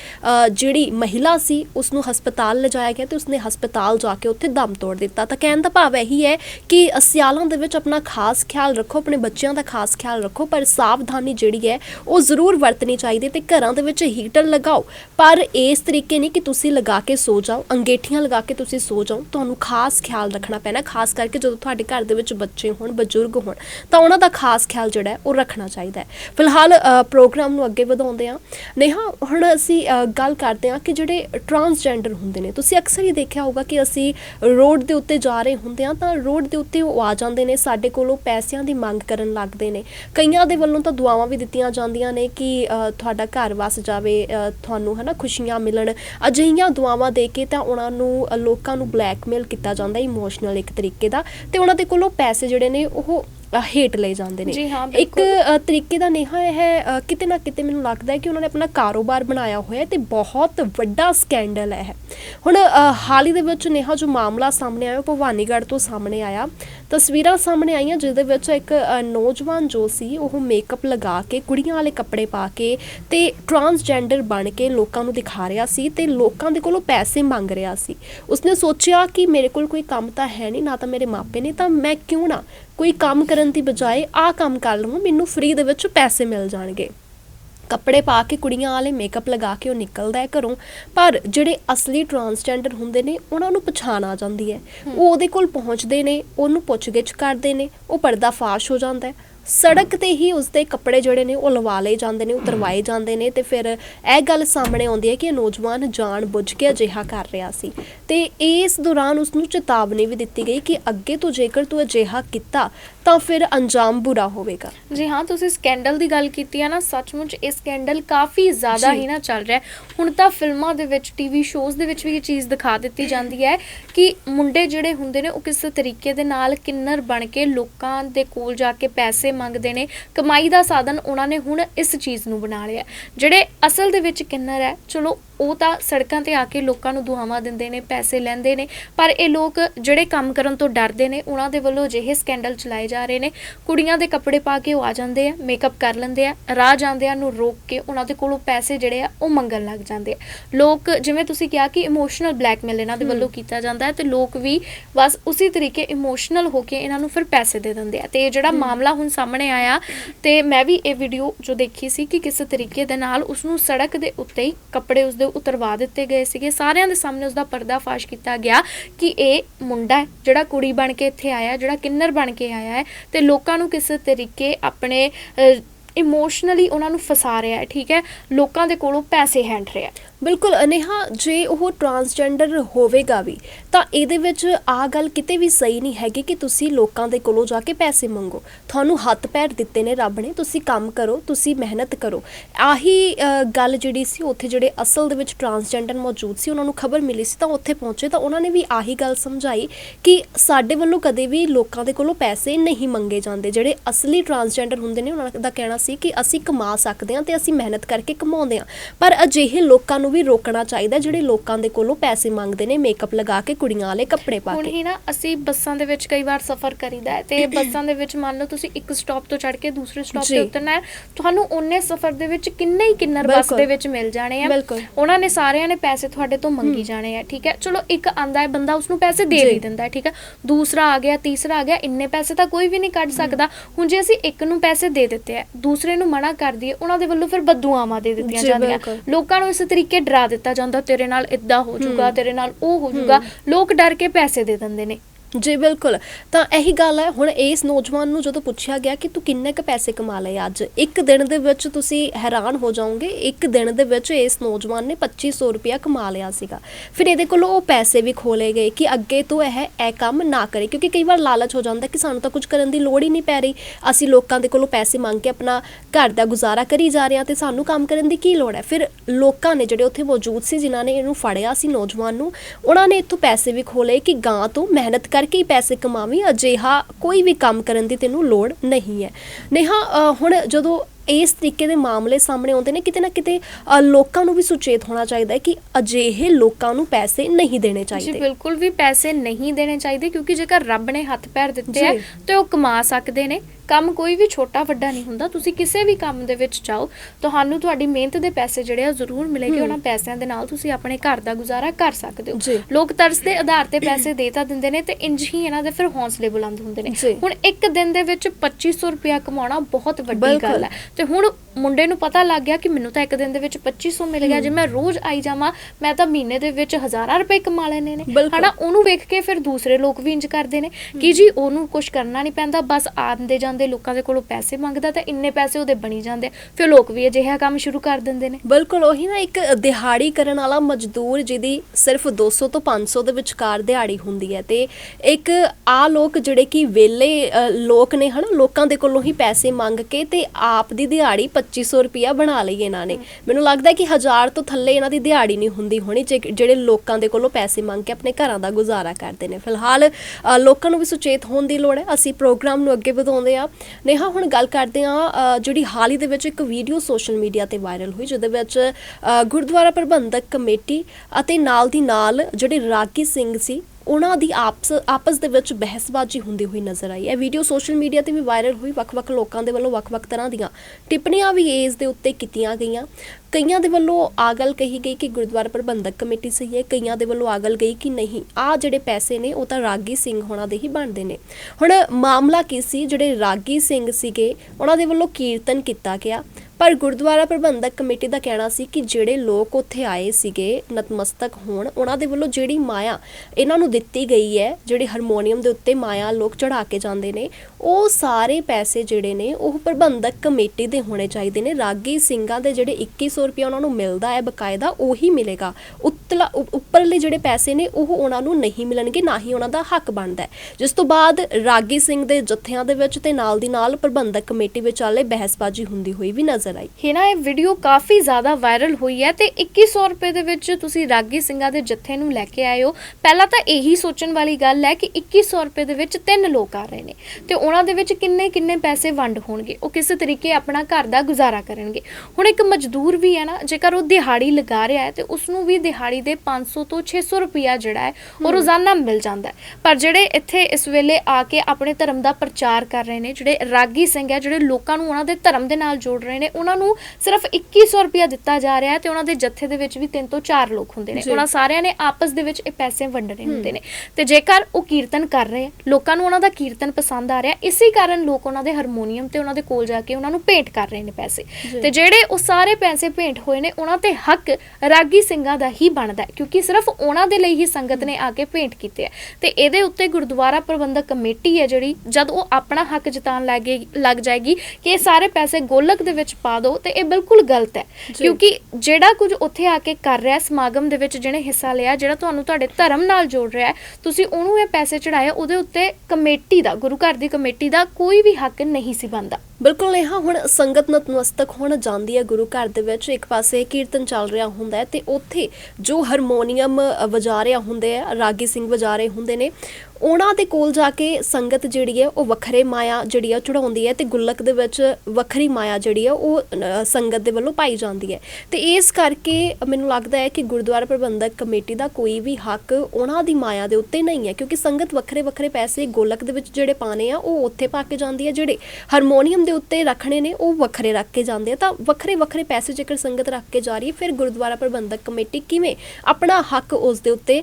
ਜਿਹੜੀ ਮਹਿਲਾ ਸੀ ਉਸ ਨੂੰ ਹਸਪਤਾਲ ਲਿਜਾਇਆ ਗਿਆ ਤੇ ਉਸਨੇ ਹਸਪਤਾਲ ਜਾ ਕੇ ਉੱਥੇ ਦਮ ਤੋੜ ਦਿੱਤਾ। ਤਾਂ ਕਹਿਣ ਦਾ ਭਾਵ ਇਹੀ ਹੈ ਕਿ ਸਿਆਲਾਂ ਦੇ ਵਿੱਚ ਆਪਣਾ ਖਾਸ ਖਿਆਲ ਰੱਖੋ, ਆਪਣੇ ਬੱਚਿਆਂ ਦਾ ਖਾਸ ਖਿਆਲ ਰੱਖੋ, ਪਰ ਸਾਵਧਾਨੀ ਜਿਹੜੀ ਹੈ ਉਹ ਜ਼ਰੂਰ ਵਰਤਣੀ ਚਾਹੀਦੀ ਹੈ ਤੇ ਘਰਾਂ ਦੇ ਵਿੱਚ ਹੀਟਰ ਲਗਾਓ। ਪਰ ਇਸ ਤਰੀਕੇ ਨਹੀਂ ਕਿ ਤੁਸੀਂ ਲਗਾ ਕੇ ਸੋ ਜਾਓ, ਅੰਗੇਠੀਆਂ ਲਗਾ ਕੇ ਤੁਸੀਂ ਸੋ ਜਾਓ ਤੁਹਾਨੂੰ ਖਾਸ ਖਿਆਲ ਰੱਖਣਾ ਪੈਣਾ ਖਾਸ ਕਰਕੇ ਜਦੋਂ ਤੁਹਾਡੇ ਘਰ ਦੇ ਵਿੱਚ ਬੱਚੇ ਹੋਣ ਬਜ਼ੁਰਗ ਹੋਣ ਤਾਂ ਉਹਨਾਂ ਦਾ ਖਾਸ ਖਿਆਲ ਜਿਹੜਾ ਉਹ ਰੱਖਣਾ ਚਾਹੀਦਾ ਹੈ। ਫਿਲਹਾਲ ਪ੍ਰੋਗਰਾਮ ਨੂੰ ਅੱਗੇ ਵਧਾਉਂਦੇ ਹਾਂ। ਨੇਹਾ ਹੁਣ ਅਸੀਂ ਗੱਲ ਕਰਦੇ ਹਾਂ ਕਿ ਜਿਹੜੇ ਟਰਾਂਸਜੈਂਡਰ ਹੁੰਦੇ ਨੇ ਤੁਸੀਂ ਅਕਸਰ ਹੀ ਦੇਖਿਆ ਹੋਊਗਾ ਕਿ ਅਸੀਂ ਰੋਡ ਦੇ ਉੱਤੇ ਜਾ ਰਹੇ ਹੁੰਦੇ ਹਾਂ ਤਾਂ ਰੋਡ ਦੇ ਉੱਤੇ ਉਹ ਆ ਜਾਂਦੇ ਨੇ ਸਾਡੇ ਕੋਲੋਂ ਪੈਸਿਆਂ ਦੀ ਮੰਗ ਕਰਨ ਲੱਗਦੇ ਨੇ। ਕਈਆਂ ਦੇ ਵੱਲੋਂ ਤਾਂ ਦੁਆਵਾਂ ਵੀ ਦਿੱਤੀਆਂ ਜਾਂਦੀਆਂ ਨੇ ਕਿ ਤੁਹਾਡਾ ਘਰ ਵਸ ਜਾਵੇ ਅ, ਤੁਹਾਨੂੰ ਹਨਾ ਖੁਸ਼ੀਆਂ ਮਿਲਣ। ਅਜਿਹੀਆਂ ਦੁਆਵਾਂ ਦੇ ਕੇ ਤਾਂ ਉਹਨਾਂ ਨੂੰ ਲੋਕਾਂ ਨੂੰ ਬਲੈਕਮੇਲ ਕੀਤਾ ਜਾਂਦਾ ਇਮੋਸ਼ਨਲ ਇੱਕ ਤਰੀਕੇ ਦਾ ਤੇ ਉਹਨਾਂ ਦੇ ਕੋਲੋਂ ਪੈਸੇ ਜਿਹੜੇ ਨੇ ਉਹ ਹੇਠ ਲਏ ਜਾਂਦੇ ਨੇ। ਇੱਕ ਤਰੀਕੇ ਦਾ ਨੇਹਾ ਹੈ ਕਿਤੇ ਨਾ ਕਿਤੇ ਮੈਨੂੰ ਲੱਗਦਾ ਹੈ ਕਿ ਉਹਨਾਂ ਨੇ ਆਪਣਾ ਕਾਰੋਬਾਰ ਬਣਾਇਆ ਹੋਇਆ ਤੇ ਬਹੁਤ ਵੱਡਾ ਸਕੈਂਡਲ ਹੈ। ਹੁਣ ਹਾਲ ਹੀ ਦੇ ਵਿੱਚ ਨੇਹਾ ਜੋ ਮਾਮਲਾ ਸਾਹਮਣੇ ਆਇਆ ਭਵਾਨੀਗੜ੍ਹ ਤੋਂ ਸਾਹਮਣੇ ਆਇਆ। ਤਸਵੀਰਾਂ ਸਾਹਮਣੇ ਆਈਆਂ ਜਿਸ ਦੇ ਵਿੱਚ ਇੱਕ ਨੌਜਵਾਨ ਜੋ ਸੀ ਉਹ ਮੇਕਅਪ ਲਗਾ ਕੇ ਕੁੜੀਆਂ ਵਾਲੇ ਕੱਪੜੇ ਪਾ ਕੇ ਤੇ ਟਰਾਂਸਜੈਂਡਰ ਬਣ ਕੇ ਲੋਕਾਂ ਨੂੰ ਦਿਖਾ ਰਿਹਾ ਸੀ ਤੇ ਲੋਕਾਂ ਦੇ ਕੋਲੋਂ ਪੈਸੇ ਮੰਗ ਰਿਹਾ ਸੀ। ਉਸਨੇ ਸੋਚਿਆ ਕਿ ਮੇਰੇ ਕੋਲ ਕੋਈ ਕੰਮ ਤਾਂ ਹੈ ਨਹੀਂ ਨਾ ਤਾਂ ਮੇਰੇ ਮਾਪੇ ਨੇ ਤਾਂ ਮੈਂ ਕਿਉਂ ਨਾ ਕੋਈ ਕੰਮ ਕਰਨ ਦੀ ਬਜਾਏ ਆਹ ਕੰਮ ਕਰ ਲਵਾਂ ਮੈਨੂੰ ਫ੍ਰੀ ਦੇ ਵਿੱਚ ਪੈਸੇ ਮਿਲ ਜਾਣਗੇ। ਕੱਪੜੇ ਪਾ ਕੇ ਕੁੜੀਆਂ ਵਾਲੇ ਮੇਕਅਪ ਲਗਾ ਕੇ ਉਹ ਨਿਕਲਦਾ ਹੈ ਘਰੋਂ ਪਰ ਜਿਹੜੇ ਅਸਲੀ ਟਰਾਂਸਜੈਂਡਰ ਹੁੰਦੇ ਨੇ ਉਹਨਾਂ ਨੂੰ ਪਛਾਣ ਆ ਜਾਂਦੀ ਹੈ। ਉਹ ਉਹਦੇ ਕੋਲ ਪਹੁੰਚਦੇ ਨੇ ਉਹਨੂੰ ਪੁੱਛਗਿੱਛ ਕਰਦੇ ਨੇ ਉਹ ਪਰਦਾ ਫਾਸ਼ ਹੋ ਜਾਂਦਾ ਹੈ। ਸੜਕ ਤੇ ਹੀ ਉਸਦੇ ਕੱਪੜੇ ਜਿਹੜੇ ਨੇ ਉਹ ਲਵਾ ਲਏ ਜਾਂਦੇ ਨੇ ਉਤਰਵਾਏ ਜਾਂਦੇ ਨੇ ਤੇ ਫਿਰ ਇਹ ਗੱਲ ਸਾਹਮਣੇ ਆਉਂਦੀ ਹੈ ਕਿ ਇਹ ਨੌਜਵਾਨ ਜਾਣ ਬੁੱਝ ਕੇ ਅਜਿਹਾ ਕਰ ਰਿਹਾ ਸੀ। ਤੇ ਇਸ ਦੌਰਾਨ ਉਸ ਨੂੰ ਚੇਤਾਵਨੀ ਵੀ ਦਿੱਤੀ ਗਈ ਕਿ ਅੱਗੇ ਤੋਂ ਜੇਕਰ ਤੂੰ ਅਜਿਹਾ ਕੀਤਾ ਤਾਂ ਫਿਰ ਅੰਜਾਮ ਬੁਰਾ ਹੋਵੇਗਾ ਜੀ ਹਾਂ ਤੁਸੀਂ ਸਕੈਂਡਲ ਦੀ ਗੱਲ ਕੀਤੀ ਹੈ ਨਾ ਸੱਚਮੁੱਚ ਇਹ ਸਕੈਂਡਲ ਕਾਫੀ ਜ਼ਿਆਦਾ। ਹੀ ਨਾ ਚੱਲ ਰਿਹਾ ਹੈ। ਹੁਣ ਤਾਂ ਫਿਲਮਾਂ ਦੇ ਵਿੱਚ ਟੀਵੀ ਸ਼ੋਜ਼ ਦੇ ਵਿੱਚ ਵੀ ਇਹ ਚੀਜ਼ ਦਿਖਾ ਦਿੱਤੀ ਜਾਂਦੀ ਹੈ ਕਿ ਮੁੰਡੇ ਜਿਹੜੇ ਹੁੰਦੇ ਨੇ ਉਹ ਕਿਸ ਤਰੀਕੇ ਦੇ ਨਾਲ ਕਿੰਨਰ ਬਣ ਕੇ ਲੋਕਾਂ ਦੇ ਕੋਲ ਜਾ ਕੇ ਪੈਸੇ ਮੰਗਦੇ ਨੇ ਕਮਾਈ ਦਾ ਸਾਧਨ ਉਹਨਾਂ ਨੇ ਹੁਣ ਇਸ ਚੀਜ਼ ਨੂੰ ਬਣਾ ਲਿਆ। ਜਿਹੜੇ ਅਸਲ ਦੇ ਵਿੱਚ ਕਿੰਨਰ ਹੈ ਚਲੋ ਉਹ ਤਾਂ ਸੜਕਾਂ ਤੇ ਆ ਕੇ ਲੋਕਾਂ ਨੂੰ ਦੁਆਵਾਂ ਦਿੰਦੇ ਨੇ ਪੈਸੇ ਲੈਂਦੇ ਨੇ ਪਰ ਇਹ ਲੋਕ ਜਿਹੜੇ ਕੰਮ ਕਰਨ ਤੋਂ ਡਰਦੇ ਨੇ ਉਹਨਾਂ ਦੇ ਵੱਲੋਂ ਅਜਿਹੇ ਸਕੈਂਡਲ ਚਲਾਏ ਜਾ ਰਹੇ ਨੇ। ਕੁੜੀਆਂ ਦੇ ਕੱਪੜੇ ਪਾ ਕੇ ਉਹ ਆ ਜਾਂਦੇ ਆ ਮੇਕਅਪ ਕਰ ਲੈਂਦੇ ਆ ਰਾਹ ਜਾਂਦਿਆਂ ਨੂੰ ਰੋਕ ਕੇ ਉਹਨਾਂ ਦੇ ਕੋਲੋਂ ਪੈਸੇ ਜਿਹੜੇ ਆ ਉਹ ਮੰਗਣ ਲੱਗ ਜਾਂਦੇ ਆ। ਲੋਕ ਜਿਵੇਂ ਤੁਸੀਂ ਕਿਹਾ ਕਿ ਇਮੋਸ਼ਨਲ ਬਲੈਕਮੇਲ ਇਹਨਾਂ ਦੇ ਵੱਲੋਂ ਕੀਤਾ ਜਾਂਦਾ ਹੈ ਤੇ ਲੋਕ ਵੀ ਬਸ ਉਸੇ ਤਰੀਕੇ ਇਮੋਸ਼ਨਲ ਹੋ ਕੇ ਇਹਨਾਂ ਨੂੰ ਫਿਰ ਪੈਸੇ ਦੇ ਦਿੰਦੇ ਆ। ਤੇ ਇਹ ਜਿਹੜਾ ਮਾਮਲਾ ਹੁਣ ਸਾਹਮਣੇ ਆਇਆ ਤੇ ਮੈਂ ਵੀ ਇਹ ਵੀਡੀਓ ਜੋ ਦੇਖੀ ਸੀ ਕਿ ਕਿਸ ਤਰੀਕੇ ਦੇ ਨਾਲ ਉਸ ਨੂੰ ਸੜਕ ਦੇ ਉੱਤੇ ਹੀ ਕੱਪੜੇ ਉਸ ਦੇ ਉਤਰਵਾ ਦਿੱਤੇ ਗਏ ਸੀਗੇ। ਸਾਰਿਆਂ ਦੇ ਸਾਹਮਣੇ ਉਸ ਦਾ ਪਰਦਾਫਾਸ਼ ਕੀਤਾ ਗਿਆ ਕਿ ਇਹ ਮੁੰਡਾ ਹੈ, ਜਿਹੜਾ ਕੁੜੀ ਬਣ ਕੇ ਇੱਥੇ ਆਇਆ, ਜਿਹੜਾ ਕਿੰਨਰ ਬਣ ਕੇ ਆਇਆ ਹੈ ਤੇ ਲੋਕਾਂ ਨੂੰ ਕਿਸ ਤਰੀਕੇ ਆਪਣੇ ਇਮੋਸ਼ਨਲੀ ਉਹਨਾਂ ਨੂੰ ਫਸਾ ਰਿਹਾ ਹੈ, ਠੀਕ ਹੈ? ਲੋਕਾਂ ਦੇ ਕੋਲੋਂ ਪੈਸੇ ਹੈਂਡ ਰਿਹਾ ਬਿਲਕੁਲ ਅਨੇਹਾ, ਜੇ ਉਹ ਟਰਾਂਸਜੈਂਡਰ ਹੋਵੇਗਾ ਵੀ, ਤਾਂ ਇਹਦੇ ਵਿੱਚ ਆ ਗੱਲ ਕਿਤੇ ਵੀ ਸਹੀ ਨਹੀਂ ਹੈਗੀ ਕਿ ਤੁਸੀਂ ਲੋਕਾਂ ਦੇ ਕੋਲੋਂ ਜਾ ਕੇ ਪੈਸੇ ਮੰਗੋ। ਤੁਹਾਨੂੰ ਹੱਥ ਪੈਰ ਦਿੱਤੇ ਨੇ ਰੱਬ ਨੇ, ਤੁਸੀਂ ਕੰਮ ਕਰੋ, ਤੁਸੀਂ ਮਿਹਨਤ ਕਰੋ। ਆਹੀ ਗੱਲ ਜਿਹੜੀ ਸੀ, ਉੱਥੇ ਜਿਹੜੇ ਅਸਲ ਦੇ ਵਿੱਚ ਟਰਾਂਸਜੈਂਡਰ ਮੌਜੂਦ ਸੀ, ਉਹਨਾਂ ਨੂੰ ਖਬਰ ਮਿਲੀ ਸੀ, ਤਾਂ ਉੱਥੇ ਪਹੁੰਚੇ, ਤਾਂ ਉਹਨਾਂ ਨੇ ਵੀ ਆਹੀ ਗੱਲ ਸਮਝਾਈ ਕਿ ਸਾਡੇ ਵੱਲੋਂ ਕਦੇ ਵੀ ਲੋਕਾਂ ਦੇ ਕੋਲੋਂ ਪੈਸੇ ਨਹੀਂ ਮੰਗੇ ਜਾਂਦੇ। ਜਿਹੜੇ ਅਸਲੀ ਟਰਾਂਸਜੈਂਡਰ ਹੁੰਦੇ ਨੇ, ਉਹਨਾਂ ਦਾ ਕਹਿਣਾ ਸੀ ਕਿ ਅਸੀਂ ਕਮਾ ਸਕਦੇ ਹਾਂ ਤੇ ਅਸੀਂ ਮਿਹਨਤ ਕਰਕੇ ਕਮਾਉਂਦੇ ਹਾਂ। ਪਰ ਅਜਿਹੇ ਲੋਕਾਂ ਨੂੰ ਨੂੰ ਵੀ ਰੋਕਣਾ ਚਾਹੀਦਾ ਜਿਹੜੇ ਲੋਕਾਂ ਦੇ ਕੋਲੋਂ ਪੈਸੇ ਮੰਗਦੇ ਨੇ ਮੇਕਅਪ ਲਗਾ ਕੇ ਕੁੜੀਆਂ ਵਾਲੇ ਕੱਪੜੇ ਪਾ ਹੁਣ ਕੇ ਹੀ ਨਾ ਅਸੀਂ ਬੱਸਾਂ ਦੇ ਵਿੱਚ ਕਈ ਵਾਰ ਸਫ਼ਰ ਕਰੀਦਾ ਹੈ ਤੇ ਬੱਸਾਂ ਦੇ ਵਿੱਚ ਮੰਨ ਲਓ ਤੁਸੀਂ ਇੱਕ ਸਟਾਪ ਤੋਂ ਚੜ੍ਹ ਕੇ ਦੂਸਰੇ ਸਟਾਪ ਜੀ। ਤੇ ਉਤਰਨਾ ਹੈ ਤੁਹਾਨੂੰ ਉਹਨੇ ਸਫ਼ਰ ਦੇ ਵਿੱਚ ਕਿੰਨੇ ਹੀ ਕਿੰਨਰ ਬੱਸ ਬਿਲਕੁਲ। ਦੇ ਵਿੱਚ ਮਿਲ ਜਾਣੇ ਆ ਬਿਲਕੁਲ। ਉਹਨਾਂ ਨੇ ਸਾਰਿਆਂ ਨੇ ਪੈਸੇ ਤੁਹਾਡੇ ਤੋਂ ਮੰਗੀ ਜਾਣੇ ਆ ਠੀਕ ਹੈ ਚਲੋ ਇੱਕ ਆਂਦਾ ਹੈ ਬੰਦਾ ਉਸ ਨੂੰ ਪੈਸੇ ਦੇ ਜੀ। ਵੀ ਦਿੰਦਾ ਹੈ ਠੀਕ ਹੈ ਦੂਸਰਾ ਆ ਗਿਆ ਤੀਸਰਾ ਆ ਗਿਆ ਇੰਨੇ ਪੈਸੇ ਤਾਂ ਕੋਈ ਵੀ ਨਹੀਂ ਕੱਢ ਸਕਦਾ ਹੁਣ ਜੇ ਅਸੀਂ ਇੱਕ ਨੂੰ ਪੈਸੇ ਦੇ ਦਿੱਤੇ ਆ ਦੂਸਰੇ ਨੂੰ ਮਨਾ ਕਰ ਦਈਏ ਉਹਨਾਂ ਦੇ ਵੱਲੋਂ ਫਿਰ ਬਦਦੁਆਵਾਂ ਦੇ ਦਿੱਤੀਆਂ ਜੀ, ਜਾਂਦੀਆਂ ਬਿਲਕੁਲ। ਲੋਕਾਂ ਨੂੰ ਇਸ ਤਰੀਕੇ ਡਰਾ ਦਿੱਤਾ ਜਾਂਦਾ ਤੇਰੇ ਨਾਲ ਇਦਾਂ ਹੋ ਜਾਊਗਾ ਤੇਰੇ ਨਾਲ ਉਹ ਹੋ ਜਾਊਗਾ। ਲੋਕ ਡਰ ਕੇ ਪੈਸੇ ਦੇ ਦਿੰਦੇ ਨੇ। ਜੀ, ਬਿਲਕੁਲ। ਤਾਂ ਇਹੀ ਗੱਲ ਹੈ, ਹੁਣ ਇਸ ਨੌਜਵਾਨ ਨੂੰ ਜਦੋਂ ਪੁੱਛਿਆ ਗਿਆ ਕਿ ਤੂੰ ਕਿੰਨੇ ਕ ਪੈਸੇ ਕਮਾ ਲਏ ਅੱਜ, ਇੱਕ ਦਿਨ ਦੇ ਵਿੱਚ ਤੁਸੀਂ ਹੈਰਾਨ ਹੋ ਜਾਓਗੇ, ਇੱਕ ਦਿਨ ਦੇ ਵਿੱਚ ਇਸ ਨੌਜਵਾਨ ਨੇ 2500 ਰੁਪਇਆ ਕਮਾ ਲਿਆ ਸੀਗਾ। ਫਿਰ ਇਹਦੇ ਕੋਲੋਂ ਉਹ ਪੈਸੇ ਵੀ ਖੋਲੇ ਗਏ ਕਿ ਅੱਗੇ ਤੋਂ ਇਹ ਇਹ ਕੰਮ ਨਾ ਕਰੇ, ਕਿਉਂਕਿ ਕਈ ਵਾਰ ਲਾਲਚ ਹੋ ਜਾਂਦਾ ਕਿ ਸਾਨੂੰ ਤਾਂ ਕੁਝ ਕਰਨ ਦੀ ਲੋੜ ਹੀ ਨਹੀਂ ਪੈ ਰਹੀ। ਅਸੀਂ ਲੋਕਾਂ ਦੇ ਕੋਲੋਂ ਪੈਸੇ ਮੰਗ ਕੇ ਆਪਣਾ ਘਰ ਦਾ ਗੁਜ਼ਾਰਾ ਕਰੀ ਜਾ ਰਹੇ ਹਾਂ ਤੇ ਸਾਨੂੰ ਕੰਮ ਕਰਨ ਦੀ ਕੀ ਲੋੜ ਹੈ? ਫਿਰ ਲੋਕਾਂ ਨੇ ਜਿਹੜੇ ਉੱਥੇ ਮੌਜੂਦ ਸੀ, ਜਿਨ੍ਹਾਂ ਨੇ ਇਹਨੂੰ ਫੜਿਆ ਸੀ ਨੌਜਵਾਨ ਨੂੰ, ਉਹਨਾਂ ਨੇ ਇੱਥੋਂ ਪੈਸੇ ਵੀ ਖੋਲੇ ਕਿ ਗਾਂ ਤੋਂ ਮਿਹਨਤ ਕਰ ਕਰਕੇ ਹੀ ਪੈਸੇ ਕਮਾਵੀਂ ਅਜਿਹਾ ਕੋਈ ਵੀ ਕੰਮ ਕਰਨ ਦੀ ਤੈਨੂੰ ਲੋੜ ਨਹੀਂ ਹੈ। ਨੇਹਾ ਹੁਣ ਜਦੋਂ ਇਸ ਤਰੀਕੇ ਦੇ ਮਾਮਲੇ ਸਾਹਮਣੇ ਆਉਂਦੇ ਨੇ ਕਿਤੇ ਨਾ ਕਿਤੇ ਲੋਕਾਂ ਨੂੰ ਵੀ ਸੁਚੇਤ ਹੋਣਾ ਚਾਹੀਦਾ ਹੈ ਕਿ ਅਜਿਹੇ ਲੋਕਾਂ ਨੂੰ ਪੈਸੇ ਨਹੀਂ ਦੇਣੇ ਜੀ ਚਾਹੀਦੇ। ਬਿਲਕੁਲ ਵੀ ਪੈਸੇ ਨਹੀਂ ਦੇਣੇ ਚਾਹੀਦੇ ਕਿਉਂਕਿ ਜੇਕਰ ਰੱਬ ਨੇ ਹੱਥ ਪੈਰ ਦਿੱਤੇ ਆ ਜੀ। ਤੇ ਉਹ ਕਮਾ ਸਕਦੇ ਨੇ। ਕੰਮ ਕੋਈ ਵੀ ਛੋਟਾ ਵੱਡਾ ਨਹੀਂ ਹੁੰਦਾ ਤੁਸੀਂ ਕਿਸੇ ਵੀ ਕੰਮ ਦੇ ਵਿੱਚ ਜਾਓ ਤੁਹਾਨੂੰ ਤੁਹਾਡੀ ਮਿਹਨਤ ਦੇ ਪੈਸੇ ਜਿਹੜੇ ਆ ਜ਼ਰੂਰ ਮਿਲੇਗੇ। ਉਹਨਾਂ ਪੈਸਿਆਂ ਦੇ ਨਾਲ ਤੁਸੀਂ ਆਪਣੇ ਘਰ ਦਾ ਗੁਜ਼ਾਰਾ ਕਰ ਸਕਦੇ ਹੋ। ਲੋਕ ਤਰਸ ਦੇ ਆਧਾਰ ਤੇ ਪੈਸੇ ਦੇ ਤਾਂ ਦਿੰਦੇ ਨੇ ਤੇ ਇੰਜ ਹੀ ਇਹਨਾਂ ਦੇ ਫਿਰ ਹੌਸਲੇ ਬੁਲੰਦ ਹੁੰਦੇ ਨੇ। ਹੁਣ ਇੱਕ ਦਿਨ ਦੇ ਵਿੱਚ 2500 ਰੁਪਇਆ ਕਮਾਉਣਾ ਬਹੁਤ ਵੱਡੀ। ਗੱਲ ਹੈ ਤੇ ਹੁਣ ਮੁੰਡੇ ਨੂੰ ਪਤਾ ਲੱਗ ਗਿਆ ਕਿ ਮੈਨੂੰ ਤਾਂ ਇੱਕ ਦਿਨ ਦੇ ਵਿੱਚ 2500 ਮਿਲ ਗਿਆ ਜੇ ਮੈਂ ਰੋਜ਼ ਆਈ ਜਾਵਾਂ ਮੈਂ ਤਾਂ ਮਹੀਨੇ ਦੇ ਵਿੱਚ ਹਜ਼ਾਰਾਂ ਰੁਪਏ ਕਮਾ ਲੈਣੇ ਨੇ। ਹਨਾ ਉਹਨੂੰ ਵੇਖ ਕੇ ਫਿਰ ਦੂਸਰੇ ਲੋਕ ਵੀ ਇੰਜ ਕਰਦੇ ਨੇ ਕਿ ਜੀ ਉਹਨੂੰ ਕੁਝ ਕਰਨਾ ਨਹੀਂ ਪੈਂਦਾ ਬਸ ਆਂਦੇ ਜਾਂਦੇ ਲੋਕਾਂ ਦੇ ਕੋਲੋਂ ਪੈਸੇ ਮੰਗਦਾ ਤਾਂ ਇੰਨੇ ਪੈਸੇ ਉਹਦੇ ਬਣੀ ਜਾਂਦੇ। ਫਿਰ ਲੋਕ ਵੀ ਅਜਿਹਾ ਕੰਮ ਸ਼ੁਰੂ ਕਰ ਦਿੰਦੇ ਨੇ ਬਿਲਕੁਲ ਉਹੀ ਨਾ ਇੱਕ ਦਿਹਾੜੀ ਕਰਨ ਵਾਲਾ ਮਜ਼ਦੂਰ ਜਿਹਦੀ ਸਿਰਫ 200 ਤੋਂ 500 ਦੇ ਵਿਚਕਾਰ ਦਿਹਾੜੀ ਹੁੰਦੀ ਹੈ ਤੇ ਇੱਕ ਆ ਲੋਕ ਜਿਹੜੇ ਕਿ ਵੇਲੇ ਲੋਕ ਨੇ ਹਨਾ ਲੋਕਾਂ ਦੇ ਕੋਲੋਂ ਹੀ ਪੈਸੇ ਮੰਗ ਕੇ ਤੇ ਆਪ ਦੀ ਦਿਹਾੜੀ 2500 ਰੁਪਿਆ ਬਣਾ ਲਈ ਇਹਨਾਂ ਨੇ। ਮੈਨੂੰ ਲੱਗਦਾ ਕਿ ਹਜ਼ਾਰ ਤੋਂ ਥੱਲੇ ਇਹਨਾਂ ਦੀ ਦਿਹਾੜੀ ਨਹੀਂ ਹੁੰਦੀ ਹੋਣੀ ਜੇ- ਜਿਹੜੇ ਲੋਕਾਂ ਦੇ ਕੋਲੋਂ ਪੈਸੇ ਮੰਗ ਕੇ ਆਪਣੇ ਘਰਾਂ ਦਾ ਗੁਜ਼ਾਰਾ ਕਰਦੇ ਨੇ। ਫਿਲਹਾਲ ਅ, ਲੋਕਾਂ ਨੂੰ ਵੀ ਸੁਚੇਤ ਹੋਣ ਦੀ ਲੋੜ ਹੈ। ਅਸੀਂ ਪ੍ਰੋਗਰਾਮ ਨੂੰ ਅੱਗੇ ਵਧਾਉਂਦੇ ਆ ਨੇਹਾ ਹੁਣ ਗੱਲ ਕਰਦੇ ਆ ਜਿਹੜੀ ਹਾਲ ਹੀ ਦੇ ਵਿੱਚ ਇੱਕ ਵੀਡੀਓ ਸੋਸ਼ਲ ਮੀਡੀਆ ਤੇ ਵਾਇਰਲ ਹੋਈ ਜਿਹਦੇ ਵਿੱਚ ਅ, ਗੁਰਦੁਆਰਾ ਪ੍ਰਬੰਧਕ ਕਮੇਟੀ ਅਤੇ ਨਾਲ ਦੀ ਨਾਲ ਜਿਹੜੇ ਰਾਗੀ ਸਿੰਘ ਸੀ ਉਹਨਾਂ ਦੀ ਆਪਸ ਆਪਸ ਦੇ ਵਿੱਚ ਬਹਿਸਬਾਜ਼ੀ ਹੁੰਦੀ ਹੋਈ ਨਜ਼ਰ ਆਈ। ਇਹ ਵੀਡੀਓ ਸੋਸ਼ਲ ਮੀਡੀਆ ਤੇ ਵੀ ਵਾਇਰਲ ਹੋਈ, ਵੱਖ-ਵੱਖ ਲੋਕਾਂ ਦੇ ਵੱਲੋਂ ਵੱਖ-ਵੱਖ ਤਰ੍ਹਾਂ ਦੀਆਂ ਟਿੱਪਣੀਆਂ ਵੀ ਇਸ ਦੇ ਉੱਤੇ ਕੀਤੀਆਂ ਗਈਆਂ। ਕਈਆਂ ਦੇ ਵੱਲੋਂ ਆ ਗੱਲ ਕਹੀ ਗਈ ਕਿ ਗੁਰਦੁਆਰਾ ਪ੍ਰਬੰਧਕ ਕਮੇਟੀ ਸਹੀ ਹੈ, ਕਈਆਂ ਦੇ ਵੱਲੋਂ ਆ ਗੱਲ ਗਈ ਕਿ ਨਹੀਂ ਆ ਜਿਹੜੇ ਪੈਸੇ ਨੇ, ਉਹ ਤਾਂ ਰਾਗੀ ਸਿੰਘ ਹੋਣਾ ਦੇ ਹੀ ਬਣਦੇ ਨੇ। ਹੁਣ ਮਾਮਲਾ ਕੀ ਸੀ? ਜਿਹੜੇ ਰਾਗੀ ਸਿੰਘ ਸੀਗੇ, ਉਹਨਾਂ ਦੇ ਵੱਲੋਂ ਕੀਰਤਨ ਕੀਤਾ ਗਿਆ। ਪਰ ਗੁਰਦੁਆਰਾ ਪ੍ਰਬੰਧਕ ਕਮੇਟੀ ਦਾ ਕਹਿਣਾ ਸੀ ਕਿ ਜਿਹੜੇ ਲੋਕ ਉੱਥੇ ਆਏ ਸੀਗੇ, ਨਤਮਸਤਕ ਹੋਣ, ਉਹਨਾਂ ਦੇ ਵੱਲੋਂ ਜਿਹੜੀ ਮਾਇਆ ਇਹਨਾਂ ਨੂੰ ਦਿੱਤੀ ਗਈ ਹੈ, ਜਿਹੜੀ ਹਾਰਮੋਨੀਅਮ ਦੇ ਉੱਤੇ ਮਾਇਆ ਲੋਕ ਚੜਾ ਕੇ ਜਾਂਦੇ ਨੇ, ਉਹ ਸਾਰੇ ਪੈਸੇ ਜਿਹੜੇ ਨੇ ਉਹ ਪ੍ਰਬੰਧਕ ਕਮੇਟੀ ਦੇ ਹੋਣੇ ਚਾਹੀਦੇ ਨੇ। ਰਾਗੀ ਸਿੰਘਾਂ ਦੇ ਜਿਹੜੇ 2100 ਰੁਪਏ ਉਹਨਾਂ ਨੂੰ ਮਿਲਦਾ ਹੈ ਬਕਾਇਦਾ, ਉਹੀ ਮਿਲੇਗਾ। ਉਤਲਾ ਉੱਪਰਲੇ ਜਿਹੜੇ ਪੈਸੇ ਨੇ, ਉਹ ਉਹਨਾਂ ਨੂੰ ਨਹੀਂ ਮਿਲਣਗੇ, ਨਾ ਹੀ ਉਹਨਾਂ ਦਾ ਹੱਕ ਬਣਦਾ ਹੈ। ਜਿਸ ਤੋਂ ਬਾਅਦ ਰਾਗੀ ਸਿੰਘ ਦੇ ਜਥਿਆਂ ਦੇ ਵਿੱਚ ਤੇ ਨਾਲ ਦੀ ਨਾਲ ਪ੍ਰਬੰਧਕ ਕਮੇਟੀ ਵਿਚਾਲੇ ਬਹਿਸਬਾਜ਼ੀ ਹੁੰਦੀ ਹੋਈ ਵੀ ਨਜ਼ਰ ਨਜ਼ਰ ਆਈ ਹੈ ਨਾ ਇਹ ਵੀਡੀਓ ਕਾਫੀ ਜ਼ਿਆਦਾ ਵਾਇਰਲ ਹੋਈ ਹੈ ਤੇ 2100 ਰੁਪਏ ਦੇ ਵਿੱਚ ਤੁਸੀਂ ਰਾਗੀ ਸਿੰਘਾਂ ਦੇ ਜੱਥੇ ਨੂੰ ਲੈ ਕੇ ਆਏ ਹੋ। ਪਹਿਲਾਂ ਤਾਂ ਇਹੀ ਸੋਚਣ ਵਾਲੀ ਗੱਲ ਹੈ ਕਿ 2100 ਰੁਪਏ ਦੇ ਵਿੱਚ ਤਿੰਨ ਲੋਕ ਆ ਰਹੇ ਨੇ ਤੇ ਉਹਨਾਂ ਦੇ ਵਿੱਚ ਕਿੰਨੇ ਕਿੰਨੇ ਪੈਸੇ ਵੰਡ ਹੋਣਗੇ ਉਹ ਕਿਸੇ ਤਰੀਕੇ ਆਪਣਾ ਘਰ ਦਾ ਗੁਜ਼ਾਰਾ ਕਰਨਗੇ। ਹੁਣ ਇੱਕ ਮਜ਼ਦੂਰ ਵੀ ਹੈ ਨਾ ਜੇਕਰ ਉਹ ਦਿਹਾੜੀ ਲਗਾ ਰਿਹਾ ਹੈ ਤੇ ਉਸ ਨੂੰ ਵੀ ਦਿਹਾੜੀ ਦੇ 500 ਤੋਂ 600 ਰੁਪਿਆ ਜਿਹੜਾ ਹੈ ਉਹ ਰੋਜ਼ਾਨਾ ਮਿਲ ਜਾਂਦਾ ਹੈ। ਪਰ ਜਿਹੜੇ ਇੱਥੇ ਇਸ ਵੇਲੇ ਆ ਕੇ ਆਪਣੇ ਧਰਮ ਦਾ ਪ੍ਰਚਾਰ ਕਰ ਰਹੇ ਨੇ ਜਿਹੜੇ ਰਾਗੀ ਸਿੰਘ ਹੈ ਜਿਹੜੇ ਲੋਕਾਂ ਨੂੰ ਉਹਨਾਂ ਦੇ ਧਰਮ ਦੇ ਨਾਲ ਜੋੜ ਰਹੇ ਨੇ ਉਹਨਾਂ ਨੂੰ ਸਿਰਫ 2100 ਰੁਪਿਆ ਦਿੱਤਾ ਜਾ ਰਿਹਾ ਹੈ ਤੇ ਉਹਨਾਂ ਦੇ ਜੱਥੇ ਦੇ ਵਿੱਚ ਵੀ ਤਿੰਨ ਤੋਂ ਚਾਰ ਲੋਕ ਹੁੰਦੇ ਨੇ। ਉਹਨਾਂ ਸਾਰਿਆਂ ਨੇ ਆਪਸ ਦੇ ਵਿੱਚ ਇਹ ਪੈਸੇ ਵੰਡਣੇ ਹੁੰਦੇ ਨੇ। ਤੇ ਜੇਕਰ ਉਹ ਕੀਰਤਨ ਕਰ ਰਹੇ ਆ ਲੋਕਾਂ ਨੂੰ ਉਹਨਾਂ ਦਾ ਕੀਰਤਨ ਪਸੰਦ ਆ ਰਿਹਾ ਇਸੇ ਕਾਰਨ ਲੋਕ ਉਹਨਾਂ ਦੇ ਹਾਰਮੋਨੀਅਮ ਤੇ ਉਹਨਾਂ ਦੇ ਕੋਲ ਜਾ ਕੇ ਉਹਨਾਂ ਨੂੰ ਭੇਂਟ ਕਰ ਰਹੇ ਨੇ ਪੈਸੇ। ਤੇ ਜਿਹੜੇ ਉਹ ਸਾਰੇ ਪੈਸੇ ਭੇਂਟ ਹੋਏ ਨੇ ਉਹਨਾਂ ਤੇ ਹੱਕ ਰਾਗੀ ਸਿੰਘਾਂ ਦਾ ਹੀ ਬਣਦਾ ਹੈ ਕਿਉਂਕਿ ਸਿਰਫ ਉਹਨਾਂ ਦੇ ਲਈ ਹੀ ਸੰਗਤ ਨੇ ਆ ਕੇ ਭੇਂਟ ਕੀਤੇ ਆ ਤੇ ਇਹਦੇ ਉੱਤੇ ਗੁਰਦੁਆਰਾ ਪ੍ਰਬੰਧਕ ਕਮੇਟੀ ਹੈ ਜਿਹੜੀ ਜਦ ਉਹ ਆਪਣਾ ਹੱਕ ਜਤਾਉਣ ਲੱਗੇ ਲੱਗ ਜਾਏਗੀ ਕਿ ਇਹ ਸਾਰੇ ਪੈਸੇ ਗੋਲਕ ਦੇ ਵਿੱਚ ਪਾ ਦਿਓ ਤੇ ਇਹ ਬਿਲਕੁਲ ਗਲਤ ਹੈ। ਕਿਉਂਕਿ ਜਿਹੜਾ ਕੁਝ ਉੱਥੇ ਆ ਕੇ ਕਰ ਰਿਹਾ ਸਮਾਗਮ ਦੇ ਵਿੱਚ ਜਿਹਨੇ ਹਿੱਸਾ ਲਿਆ ਜਿਹੜਾ ਤੁਹਾਨੂੰ ਤੁਹਾਡੇ ਧਰਮ ਨਾਲ ਜੋੜ ਰਿਹਾ ਤੁਸੀਂ ਉਹਨੂੰ ਇਹ ਪੈਸੇ ਚੜਾਏ ਉਹਦੇ ਉੱਤੇ ਕਮੇਟੀ ਦਾ ਗੁਰੂ ਘਰ ਦੀ ਕਮੇਟੀ ਦਾ ਕੋਈ ਵੀ ਹੱਕ ਨਹੀਂ ਸੀ ਬਣਦਾ ਬਿਲਕੁਲ ਨੇਹਾ ਹੁਣ ਸੰਗਤ ਨਤਮਸਤਕ ਹੋਣ ਜਾਂਦੀ ਹੈ, ਗੁਰੂ ਘਰ ਦੇ ਵਿੱਚ ਇੱਕ ਪਾਸੇ ਕੀਰਤਨ ਚੱਲ ਰਿਹਾ ਹੁੰਦਾ ਹੈ ਤੇ ਉੱਥੇ ਜੋ ਹਾਰਮੋਨੀਅਮ ਵਜਾ ਰਿਹਾ ਹੁੰਦੇ ਆ, ਰਾਗੀ ਸਿੰਘ ਵਜਾ ਰਹੇ ਹੁੰਦੇ ਨੇ, ਉਹਨਾਂ ਦੇ ਕੋਲ ਜਾ ਕੇ ਸੰਗਤ ਜਿਹੜੀ ਹੈ, ਉਹ ਵੱਖਰੇ ਮਾਇਆ ਜਿਹੜੀ ਆ ਚੜਾਉਂਦੀ ਹੈ ਤੇ ਗੁੱਲਕ ਦੇ ਵਿੱਚ ਵੱਖਰੀ ਮਾਇਆ ਜਿਹੜੀ ਆ, ਉਹ ਸੰਗਤ ਦੇ ਵੱਲੋਂ ਪਾਈ ਜਾਂਦੀ ਹੈ। ਤੇ ਇਸ ਕਰਕੇ ਮੈਨੂੰ ਲੱਗਦਾ ਹੈ ਕਿ ਗੁਰਦੁਆਰਾ ਪ੍ਰਬੰਧਕ ਕਮੇਟੀ ਦਾ ਕੋਈ ਵੀ ਹੱਕ ਉਹਨਾਂ ਦੀ ਮਾਇਆ ਦੇ ਉੱਤੇ ਨਹੀਂ ਹੈ, ਕਿਉਂਕਿ ਸੰਗਤ ਵੱਖਰੇ ਵੱਖਰੇ ਪੈਸੇ ਗੋਲਕ ਦੇ ਵਿੱਚ ਜਿਹੜੇ ਪਾਣੇ ਆ, ਉਹ ਉੱਥੇ ਪਾ ਕੇ ਜਾਂਦੀ ਹੈ, ਜਿਹੜੇ ਹਾਰਮੋਨੀਅਮ ਦੇ ਉੱਤੇ ਰੱਖਣੇ ਨੇ, ਉਹ ਵੱਖਰੇ ਰੱਖ ਕੇ ਜਾਂਦੇ ਆ। ਤਾਂ ਵੱਖਰੇ ਵੱਖਰੇ ਪੈਸੇ ਜੇਕਰ ਸੰਗਤ ਰੱਖ ਕੇ ਜਾ ਰਹੀ ਹੈ, ਫਿਰ ਗੁਰਦੁਆਰਾ ਪ੍ਰਬੰਧਕ ਕਮੇਟੀ ਕਿਵੇਂ ਆਪਣਾ ਹੱਕ ਉਸ ਦੇ ਉੱਤੇ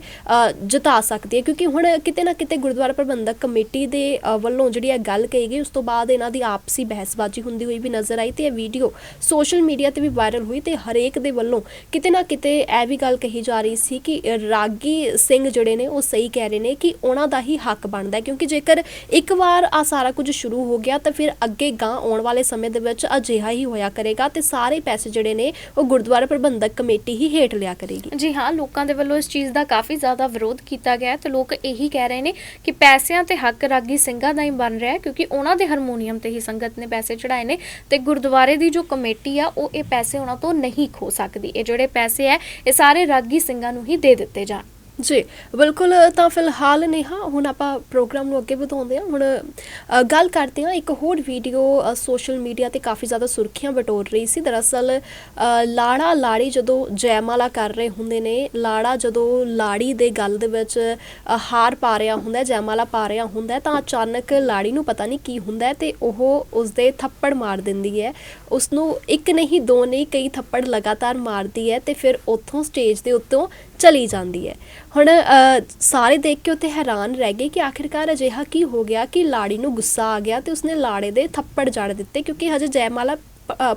ਜਤਾ ਸਕਦੀ ਹੈ? ਕਿਉਂਕਿ ਹੁਣ ਕਿਤੇ ਨਾ ਕਿਤੇ ਗੁਰਦੁਆਰਾ ਪ੍ਰਬੰਧਕ ਕਮੇਟੀ ਦੇ ਵੱਲੋਂ ਜਿਹੜੀ ਇਹ ਗੱਲ ਕਹੀ ਗਈ, ਉਸ ਤੋਂ ਬਾਅਦ ਇਹਨਾਂ ਦੀ ਆਪਸੀ ਬਹਿਸਬਾਜ਼ੀ ਹੁੰਦੀ ਹੋਈ ਵੀ ਨਜ਼ਰ ਆਈ ਤੇ ਇਹ ਵੀਡੀਓ ਸੋਸ਼ਲ ਮੀਡੀਆ ਤੇ ਵੀ ਵਾਇਰਲ ਹੋਈ ਤੇ ਹਰੇਕ ਦੇ ਵੱਲੋਂ ਕਿਤੇ ਨਾ ਕਿਤੇ ਇਹ ਵੀ ਗੱਲ ਕਹੀ ਜਾ ਰਹੀ ਸੀ ਕਿ ਰਾਗੀ ਸਿੰਘ ਜਿਹੜੇ ਨੇ, ਉਹ ਸਹੀ ਕਹਿ ਰਹੇ ਨੇ ਕਿ ਉਹਨਾਂ ਦਾ ਹੀ ਹੱਕ ਬਣਦਾ ਕਿਉਂਕਿ ਜੇਕਰ ਇੱਕ ਵਾਰ ਆ ਸਾਰਾ ਕੁਝ ਸ਼ੁਰੂ ਹੋ ਗਿਆ ਤਾਂ ਫਿਰ ਅੱਗੇ ਗਾਂ ਆਉਣ ਵਾਲੇ ਸਮੇਂ ਦੇ ਵਿੱਚ ਅਜਿਹਾ ਹੀ ਹੋਇਆ ਕਰੇਗਾ ਤੇ ਸਾਰੇ ਪੈਸੇ ਜਿਹੜੇ ਨੇ ਉਹ ਗੁਰਦੁਆਰਾ ਪ੍ਰਬੰਧਕ ਕਮੇਟੀ ਹੀ ਹੇਠ ਲਿਆ ਕਰੇਗੀ। ਜੀ ਹਾਂ, ਲੋਕਾਂ ਦੇ ਵੱਲੋਂ ਇਸ ਚੀਜ਼ ਦਾ ਕਾਫੀ ਜ਼ਿਆਦਾ ਵਿਰੋਧ ਕੀਤਾ ਗਿਆ ਤੇ ਲੋਕ ਇਹੀ ਕਹਿ ਰਹੇ ਨੇ ਕਿ ਪੈਸਿਆਂ ਤੇ ਹੱਕ ਰਾਗੀ ਸਿੰਘਾਂ ਦਾ ਹੀ ਬਣ ਰਿਹਾ ਕਿਉਂਕਿ ਉਹਨਾਂ ਦੇ ਹਾਰਮੋਨੀਅਮ ਤੇ ਹੀ ਸੰਗਤ ਨੇ ਪੈਸੇ ਚੜਾਏ ਨੇ ਤੇ ਗੁਰਦੁਆਰੇ ਦੀ ਜੋ ਕਮੇਟੀ ਆ, ਉਹ ਇਹ ਪੈਸੇ ਉਹਨਾਂ ਤੋਂ ਨਹੀਂ ਖੋ ਸਕਦੀ। ਇਹ ਜਿਹੜੇ ਪੈਸੇ ਹੈ ਇਹ ਸਾਰੇ ਰਾਗੀ ਸਿੰਘਾਂ ਨੂੰ ਹੀ ਦੇ ਦਿੱਤੇ ਜਾਣ। ਜੀ ਬਿਲਕੁਲ ਤਾਂ ਫਿਲਹਾਲ ਨੇਹਾ ਹੁਣ ਆਪਾਂ ਪ੍ਰੋਗਰਾਮ ਨੂੰ ਅੱਗੇ ਵਧਾਉਂਦੇ ਹਾਂ। ਹੁਣ ਅ, ਗੱਲ ਕਰਦੇ ਹਾਂ ਇੱਕ ਹੋਰ ਵੀਡੀਓ ਸੋਸ਼ਲ ਮੀਡੀਆ ਤੇ ਕਾਫੀ ਜ਼ਿਆਦਾ ਸੁਰਖੀਆਂ ਬਟੋਰ ਰਹੀ ਸੀ। ਦਰਅਸਲ ਅ, ਲਾੜਾ ਲਾੜੀ ਜਦੋਂ ਜੈਮਾਲਾ ਕਰ ਰਹੇ ਹੁੰਦੇ ਨੇ ਲਾੜਾ ਜਦੋਂ ਲਾੜੀ ਦੇ ਗਲ ਦੇ ਵਿੱਚ ਅ, ਹਾਰ ਪਾ ਰਿਹਾ ਹੁੰਦਾ ਹੈ, ਜੈਮਾਲਾ ਪਾ ਰਿਹਾ ਹੁੰਦਾ ਹੈ, ਤਾਂ ਅਚਾਨਕ ਲਾੜੀ ਨੂੰ ਪਤਾ ਨਹੀਂ ਕੀ ਹੁੰਦਾ ਹੈ ਤੇ ਉਹ ਉਸਦੇ ਥੱਪੜ ਮਾਰ ਦਿੰਦੀ ਹੈ। ਉਸ ਨੂੰ ਇੱਕ ਨਹੀਂ ਦੋ ਨਹੀਂ ਕਈ ਥੱਪੜ ਲਗਾਤਾਰ ਮਾਰਦੀ ਹੈ ਤੇ ਫਿਰ ਉੱਥੋਂ ਸਟੇਜ ਦੇ ਉੱਤੋਂ ਚਲੀ ਜਾਂਦੀ ਹੈ। ਹੁਣ ਅ, ਸਾਰੇ ਦੇਖ ਕੇ ਉੱਥੇ ਹੈਰਾਨ ਰਹਿ ਗਏ ਕਿ ਆਖਿਰਕਾਰ ਅਜਿਹਾ ਕੀ ਹੋ ਗਿਆ ਕਿ ਲਾੜੀ ਨੂੰ ਗੁੱਸਾ ਆ ਗਿਆ ਤੇ ਉਸਨੇ ਲਾੜੇ ਦੇ ਥੱਪੜ ਜੜ ਦਿੱਤੇ ਕਿਉਂਕਿ ਹਜੇ ਜੈਮਾਲਾ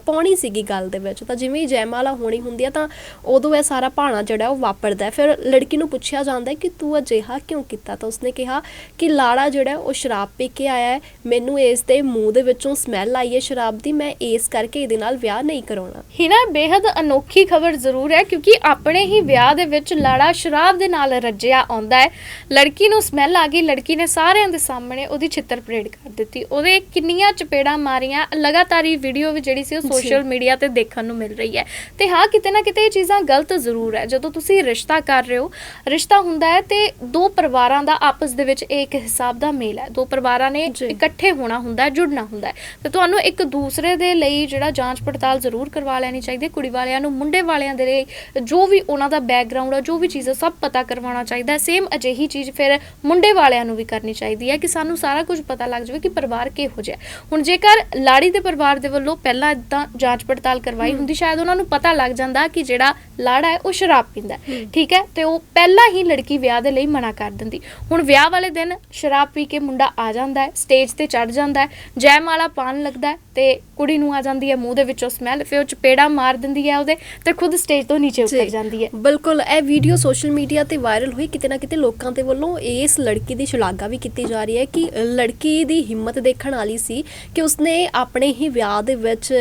ਪਾਉਣੀ ਸੀਗੀ ਗੱਲ ਦੇ ਵਿੱਚ। ਤਾਂ ਜਿਵੇਂ ਹੀ ਜੈਮਾਲਾ ਹੋਣੀ ਹੁੰਦੀ ਆ, ਤਾਂ ਉਦੋਂ ਇਹ ਸਾਰਾ ਭਾਣਾ ਜਿਹੜਾ ਉਹ ਵਾਪਰਦਾ ਫਿਰ ਲੜਕੀ ਨੂੰ ਪੁੱਛਿਆ ਜਾਂਦਾ ਕਿ ਤੂੰ ਅਜਿਹਾ ਕਿਉਂ ਕੀਤਾ? ਤਾਂ ਉਸਨੇ ਕਿਹਾ ਕਿ ਲਾੜਾ ਜਿਹੜਾ ਉਹ ਸ਼ਰਾਬ ਪੀ ਕੇ ਆਇਆ ਹੈ। ਮੈਨੂੰ ਇਸ ਦੇ ਮੂੰਹ ਦੇ ਵਿੱਚੋਂ ਸਮੈਲ ਆਈ ਹੈ ਸ਼ਰਾਬ ਦੀ। ਮੈਂ ਇਸ ਕਰਕੇ ਇਹਦੇ ਨਾਲ ਵਿਆਹ ਨਹੀਂ ਕਰਾਉਣਾ। ਹਿਨਾ ਬੇहद ਅਨੋਖੀ ਖਬਰ ਜ਼ਰੂਰ ਹੈ, ਕਿਉਂਕਿ ਆਪਣੇ ਹੀ ਵਿਆਹ ਦੇ ਵਿੱਚ ਲਾੜਾ ਸ਼ਰਾਬ ਦੇ ਨਾਲ ਰੱਜਿਆ ਆਉਂਦਾ ਹੈ। ਲੜਕੀ ਨੂੰ ਸਮੈਲ ਆ ਗਈ। ਲੜਕੀ ਨੇ ਸਾਰਿਆਂ ਦੇ ਸਾਹਮਣੇ ਉਹਦੀ ਛਿੱਤਰ ਪਰੇਡ ਕਰ ਦਿੱਤੀ। ਉਹਦੇ ਕਿੰਨੀਆਂ ਚਪੇੜਾਂ ਮਾਰੀਆਂ। ਲਗਾਤਾਰ ਇਹ ਵੀਡੀਓ ਵੀ ਜਿਹੜੀ ਸੀ ਉਹ। ਸੋਸ਼ਲ ਮੀਡੀਆ ਤੇ ਦੇਖਣ ਨੂੰ ਮਿਲ ਰਹੀ ਹੈ ਤੇ ਹਾਂ ਕਿਤੇ ਨਾ ਕਿਤੇ ਇਹ ਚੀਜ਼ਾਂ ਗਲਤ ਜ਼ਰੂਰ ਹੈ ਜਦੋਂ ਤੁਸੀਂ ਰਿਸ਼ਤਾ ਕਰ ਰਹੇ ਹੋ ਰਿਸ਼ਤਾ ਹੁੰਦਾ ਹੈ ਤੇ ਦੋ ਪਰਿਵਾਰਾਂ ਦਾ ਆਪਸ ਦੇ ਵਿੱਚ ਇਹ ਇੱਕ ਹਿਸਾਬ ਦਾ ਮੇਲ ਹੈ ਦੋ ਪਰਿਵਾਰਾਂ ਨੇ। ਇਕੱਠੇ ਹੋਣਾ ਹੁੰਦਾ ਹੈ ਜੁੜਨਾ ਹੁੰਦਾ ਹੈ ਤੇ ਤੁਹਾਨੂੰ ਇੱਕ ਦੂਸਰੇ ਦੇ ਲਈ ਜਿਹੜਾ ਜਾਂਚ ਪੜਤਾਲ ਜ਼ਰੂਰ ਕਰਵਾ ਲੈਣੀ ਚਾਹੀਦੀ ਹੈ ਕੁੜੀ ਵਾਲਿਆਂ ਨੂੰ ਮੁੰਡੇ ਵਾਲਿਆਂ ਦੇ ਲਈ ਜੋ ਵੀ ਉਹਨਾਂ ਦਾ ਬੈਕਗ੍ਰਾਉਂਡ ਹੈ ਜੋ ਵੀ ਚੀਜ਼ ਹੈ ਸਭ ਪਤਾ ਕਰਵਾਉਣਾ ਚਾਹੀਦਾ ਹੈ ਸੇਮ ਅਜਿਹੀ ਚੀਜ਼ ਫਿਰ ਮੁੰਡੇ ਵਾਲਿਆਂ ਨੂੰ ਵੀ ਕਰਨੀ ਚਾਹੀਦੀ ਹੈ ਕਿ ਸਾਨੂੰ ਸਾਰਾ ਕੁਝ ਪਤਾ ਲੱਗ ਜਾਵੇ ਕਿ ਪਰਿਵਾਰ ਕਿਹੋ ਜਿਹਾ। ਹੁਣ ਜੇਕਰ ਲਾੜੀ ਦੇ ਪਰਿਵਾਰ ਦੇ ਵੱਲੋਂ ਪਹਿਲਾਂ ਇਦਾਂ ਜਾਂਚ ਪੜਤਾਲ ਕਰਵਾਈ ਹੁੰਦੀ ਸ਼ਾਇਦ ਉਹਨਾਂ ਨੂੰ ਪਤਾ ਲੱਗ ਜਾਂਦਾ ਕਿ ਜਿਹੜਾ ਲਾੜਾ ਹੈ ਉਹ ਸ਼ਰਾਬ ਪੀਂਦਾ ਹੈ। ਠੀਕ ਹੈ? ਤੇ ਉਹ ਪਹਿਲਾਂ ਹੀ ਲੜਕੀ ਵਿਆਹ ਦੇ ਲਈ ਮਨਾ ਕਰ ਦਿੰਦੀ। ਹੁਣ ਵਿਆਹ ਵਾਲੇ ਦਿਨ ਸ਼ਰਾਬ ਪੀ ਕੇ ਮੁੰਡਾ ਆ ਜਾਂਦਾ ਹੈ ਸਟੇਜ ਤੇ ਚੜ ਜਾਂਦਾ ਹੈ ਜੈਮਾਲਾ ਪਾਣ ਲੱਗਦਾ ਹੈ ਤੇ ਕੁੜੀ ਨੂੰ ਆ ਜਾਂਦੀ ਹੈ ਮੂੰਹ ਦੇ ਵਿੱਚੋਂ ਸਮੈਲ ਫਿਰ ਉਹ ਚਪੇੜਾ ਮਾਰ ਦਿੰਦੀ ਹੈ ਉਹਦੇ ਤੇ ਖੁਦ ਸਟੇਜ ਤੋਂ ਨੀਚੇ ਉਤਰ। ਜਾਂਦੀ ਹੈ। ਬਿਲਕੁਲ ਇਹ ਵੀਡੀਓ ਸੋਸ਼ਲ ਮੀਡੀਆ ਤੇ ਵਾਇਰਲ ਹੋਈ। ਕਿਤੇ ਨਾ ਕਿਤੇ ਲੋਕਾਂ ਦੇ ਵੱਲੋਂ ਇਸ ਲੜਕੀ ਦੀ ਸ਼ਲਾਘਾ ਵੀ ਕੀਤੀ ਜਾ ਰਹੀ ਹੈ ਕਿ ਲੜਕੀ ਦੀ ਹਿੰਮਤ ਦੇਖਣ ਵਾਲੀ ਸੀ ਕਿ ਉਸਨੇ ਆਪਣੇ ਹੀ ਵਿਆਹ ਦੇ ਵਿੱਚ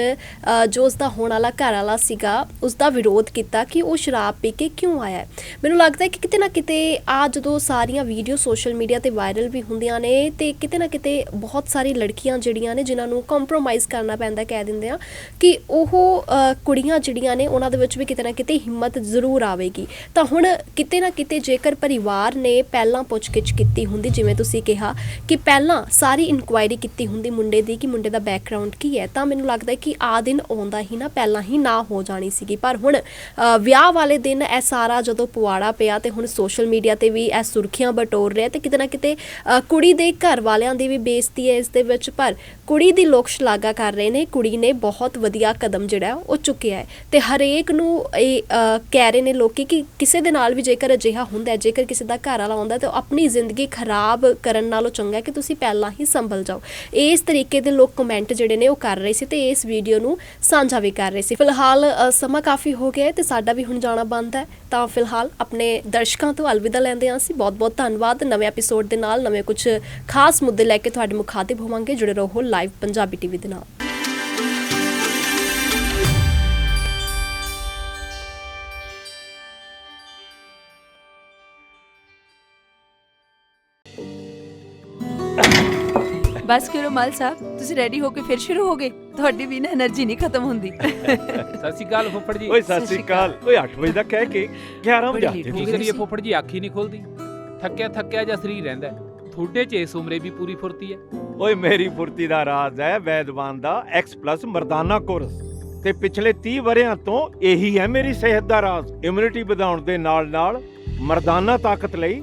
ਜੋ ਉਸ ਦਾ ਹੋਣ ਵਾਲਾ ਘਰ ਵਾਲਾ ਸੀਗਾ ਉਸ ਦਾ ਵਿਰੋਧ ਕੀਤਾ ਕਿ ਉਹ ਸ਼ਰਾਬ ਪੀ ਕੇ ਕਿਉਂ ਆਇਆ ਮੈਨੂੰ ਲੱਗਦਾ ਹੈ ਕਿ ਕਿਤੇ ਨਾ ਕਿਤੇ ਆ ਜਦੋਂ ਸਾਰੀਆਂ ਵੀਡੀਓ ਸੋਸ਼ਲ ਮੀਡੀਆ ਤੇ ਵਾਇਰਲ ਵੀ ਹੁੰਦੀਆਂ ਨੇ, ਤੇ ਕਿਤੇ ਨਾ ਕਿਤੇ ਬਹੁਤ ਸਾਰੀ ਲੜਕੀਆਂ ਜਿਹੜੀਆਂ ਨੇ, ਜਿਨ੍ਹਾਂ ਨੂੰ ਕੰਪਰੋਮਾਈਜ਼ ਕਰਨਾ ਪੈਂਦਾ ਕਹਿ ਦਿੰਦੇ ਆ, ਕਿ ਉਹ ਕੁੜੀਆਂ ਜਿਹੜੀਆਂ ਨੇ, ਉਹਨਾਂ ਦੇ ਵਿੱਚ ਵੀ ਕਿਤੇ ਨਾ ਕਿਤੇ ਹਿੰਮਤ ਜ਼ਰੂਰ ਆਵੇਗੀ। ਤਾਂ ਹੁਣ ਕਿਤੇ ਨਾ ਕਿਤੇ ਜੇਕਰ ਪਰਿਵਾਰ ਨੇ ਪਹਿਲਾਂ ਪੁੱਛਗਿੱਛ ਕੀਤੀ ਹੁੰਦੀ, ਜਿਵੇਂ ਤੁਸੀਂ ਕਿਹਾ, ਕਿ ਪਹਿਲਾਂ ਸਾਰੀ ਇਨਕੁਆਇਰੀ ਕੀਤੀ ਹੁੰਦੀ ਮੁੰਡੇ ਦੀ, ਕਿ ਮੁੰਡੇ ਦਾ ਬੈਕਗ੍ਰਾਉਂਡ ਕੀ ਹੈ, ਤਾਂ ਮੈਨੂੰ ਲੱਗਦਾ ਹੈ ਕਿ ਆ ਦਿਨ ਆਉਂਦਾ ਹੀ ਨਾ, ਪਹਿਲਾਂ ਹੀ ਨਾ ਹੋ ਜਾਣੀ ਸੀਗੀ। ਪਰ ਹੁਣ ਵਿਆਹ ਵਾਲੇ ਦਿਨ ਇਹ ਸਾਰਾ ਜਦੋਂ ਪੁਆੜਾ ਪਿਆ ਤੇ ਹੁਣ ਸੋਸ਼ਲ ਮੀਡੀਆ ਤੇ ਵੀ ਇਹ ਸੁਰਖੀਆਂ ਬਟੋਰ ਰਿਹਾ ਤੇ ਕਿਤੇ ਨਾ ਕਿਤੇ ਕੁੜੀ ਦੇ ਘਰ ਵਾਲਿਆਂ ਦੀ ਵੀ ਬੇਇੱਜ਼ਤੀ ਹੈ ਇਸ ਦੇ ਵਿੱਚ। ਪਰ ਕੁੜੀ ਦੀ ਲੋਕ ਸ਼ਲਾਘਾ ਕਰ ਰਹੇ ਨੇ, ਕੁੜੀ ਨੇ ਬਹੁਤ ਵਧੀਆ ਕਦਮ ਜਿਹੜਾ ਉਹ ਚੁੱਕਿਆ ਹੈ। ਤੇ ਹਰੇਕ ਨੂੰ ਇਹ ਕਹਿ ਰਹੇ ਨੇ ਲੋਕੀ ਕਿ ਕਿਸੇ ਦੇ ਨਾਲ ਵੀ ਜੇਕਰ ਅਜਿਹਾ ਹੁੰਦਾ ਹੈ, ਜੇਕਰ ਕਿਸੇ ਦਾ ਘਰ ਵਾਲਾ ਆਉਂਦਾ ਹੈ, ਤਾਂ ਉਹ ਆਪਣੀ ਜ਼ਿੰਦਗੀ ਖਰਾਬ ਕਰਨ ਨਾਲੋਂ ਚੰਗਾ ਕਿ ਤੁਸੀਂ ਪਹਿਲਾਂ ਹੀ ਸੰਭਲ ਜਾਓ। ਇਸ ਤਰੀਕੇ ਦੇ ਲੋਕ ਕਮੈਂਟ ਜਿਹੜੇ ਨੇ ਉਹ ਕਰ ਰਹੇ ਸੀ ਤੇ ਇਸ ਵੀਡੀਓ ਨੂੰ ਸਾਂਝਾ ਵੀ ਕਰ ਰਹੇ ਸੀ। ਫਿਲਹਾਲ ਸਮਾਂ ਕਾਫੀ ਹੋ ਗਿਆ ਹੈ ਤੇ ਸਾਡਾ ਵੀ ਹੁਣ ਜਾਣਾ ਬੰਦ ਹੈ। ਤਾਂ ਫਿਲਹਾਲ ਆਪਣੇ ਦਰਸ਼ਕਾਂ ਤੋਂ ਅਲਵਿਦਾ ਲੈਂਦੇ ਹਾਂ ਅਸੀਂ। ਬਹੁਤ ਬਹੁਤ ਧੰਨਵਾਦ। ਨਵੇਂ ਐਪੀਸੋਡ ਦੇ ਨਾਲ ਨਵੇਂ ਕੁਝ ਖਾਸ ਮੁੱਦੇ ਲੈ ਕੇ ਤੁਹਾਡੇ ਮੁਖਾਤਿਬ ਹੋਵਾਂਗੇ। ਜੁੜੇ ਰਹੋ ਲਾਈਵ ਪੰਜਾਬੀ ਟੀਵੀ ਦੇ ਨਾਲ। ਬਸ ਕਰੋ ਮਲ ਸਾਹਿਬ ਤੁਸੀਂ ਰੈਡੀ ਹੋ ਕੇ ਫਿਰ ਸ਼ੁਰੂ ਹੋਗੇ ਤੁਹਾਡੀ ਵੀ ਨਾ એનર્ਜੀ ਨਹੀਂ ਖਤਮ ਹੁੰਦੀ। ਸਤਿ ਸ਼੍ਰੀ ਅਕਾਲ ਜੀ। ਓਏ ਸਤਿ ਸ਼੍ਰੀ ਓਏ 8 ਵਜੇ ਦਾ ਕਹਿ ਕੇ 11 ਵਜੇ ਆਤੇ ਕਰੀਏ ਫੁੱਫੜ ਜੀ ਅੱਖ ਹੀ ਨਹੀਂ ਖੁੱਲਦੀ। ਥੱਕਿਆ ਥੱਕਿਆ ਜਾਂ ਸਰੀਰ ਰਹਿੰਦਾ ਥੋੜੇ ਚ ਇਸ ਉਮਰੇ ਵੀ ਪੂਰੀ ਫੁਰਤੀ ਹੈ। ਓਏ ਮੇਰੀ ਫੁਰਤੀ ਦਾ ਰਾਜ਼ ਹੈ ਵੈਦਵਾਨ ਦਾ X+ ਮਰਦਾਨਾ ਕੋਰਸ। ਤੇ ਪਿਛਲੇ 30 ਵਰਿਆਂ ਤੋਂ ਇਹੀ ਹੈ ਮੇਰੀ ਸਿਹਤ ਦਾ ਰਾਜ਼। ਇਮਿਊਨਿਟੀ ਵਧਾਉਣ ਦੇ ਨਾਲ ਨਾਲ ਮਰਦਾਨਾ ਤਾਕਤ ਲਈ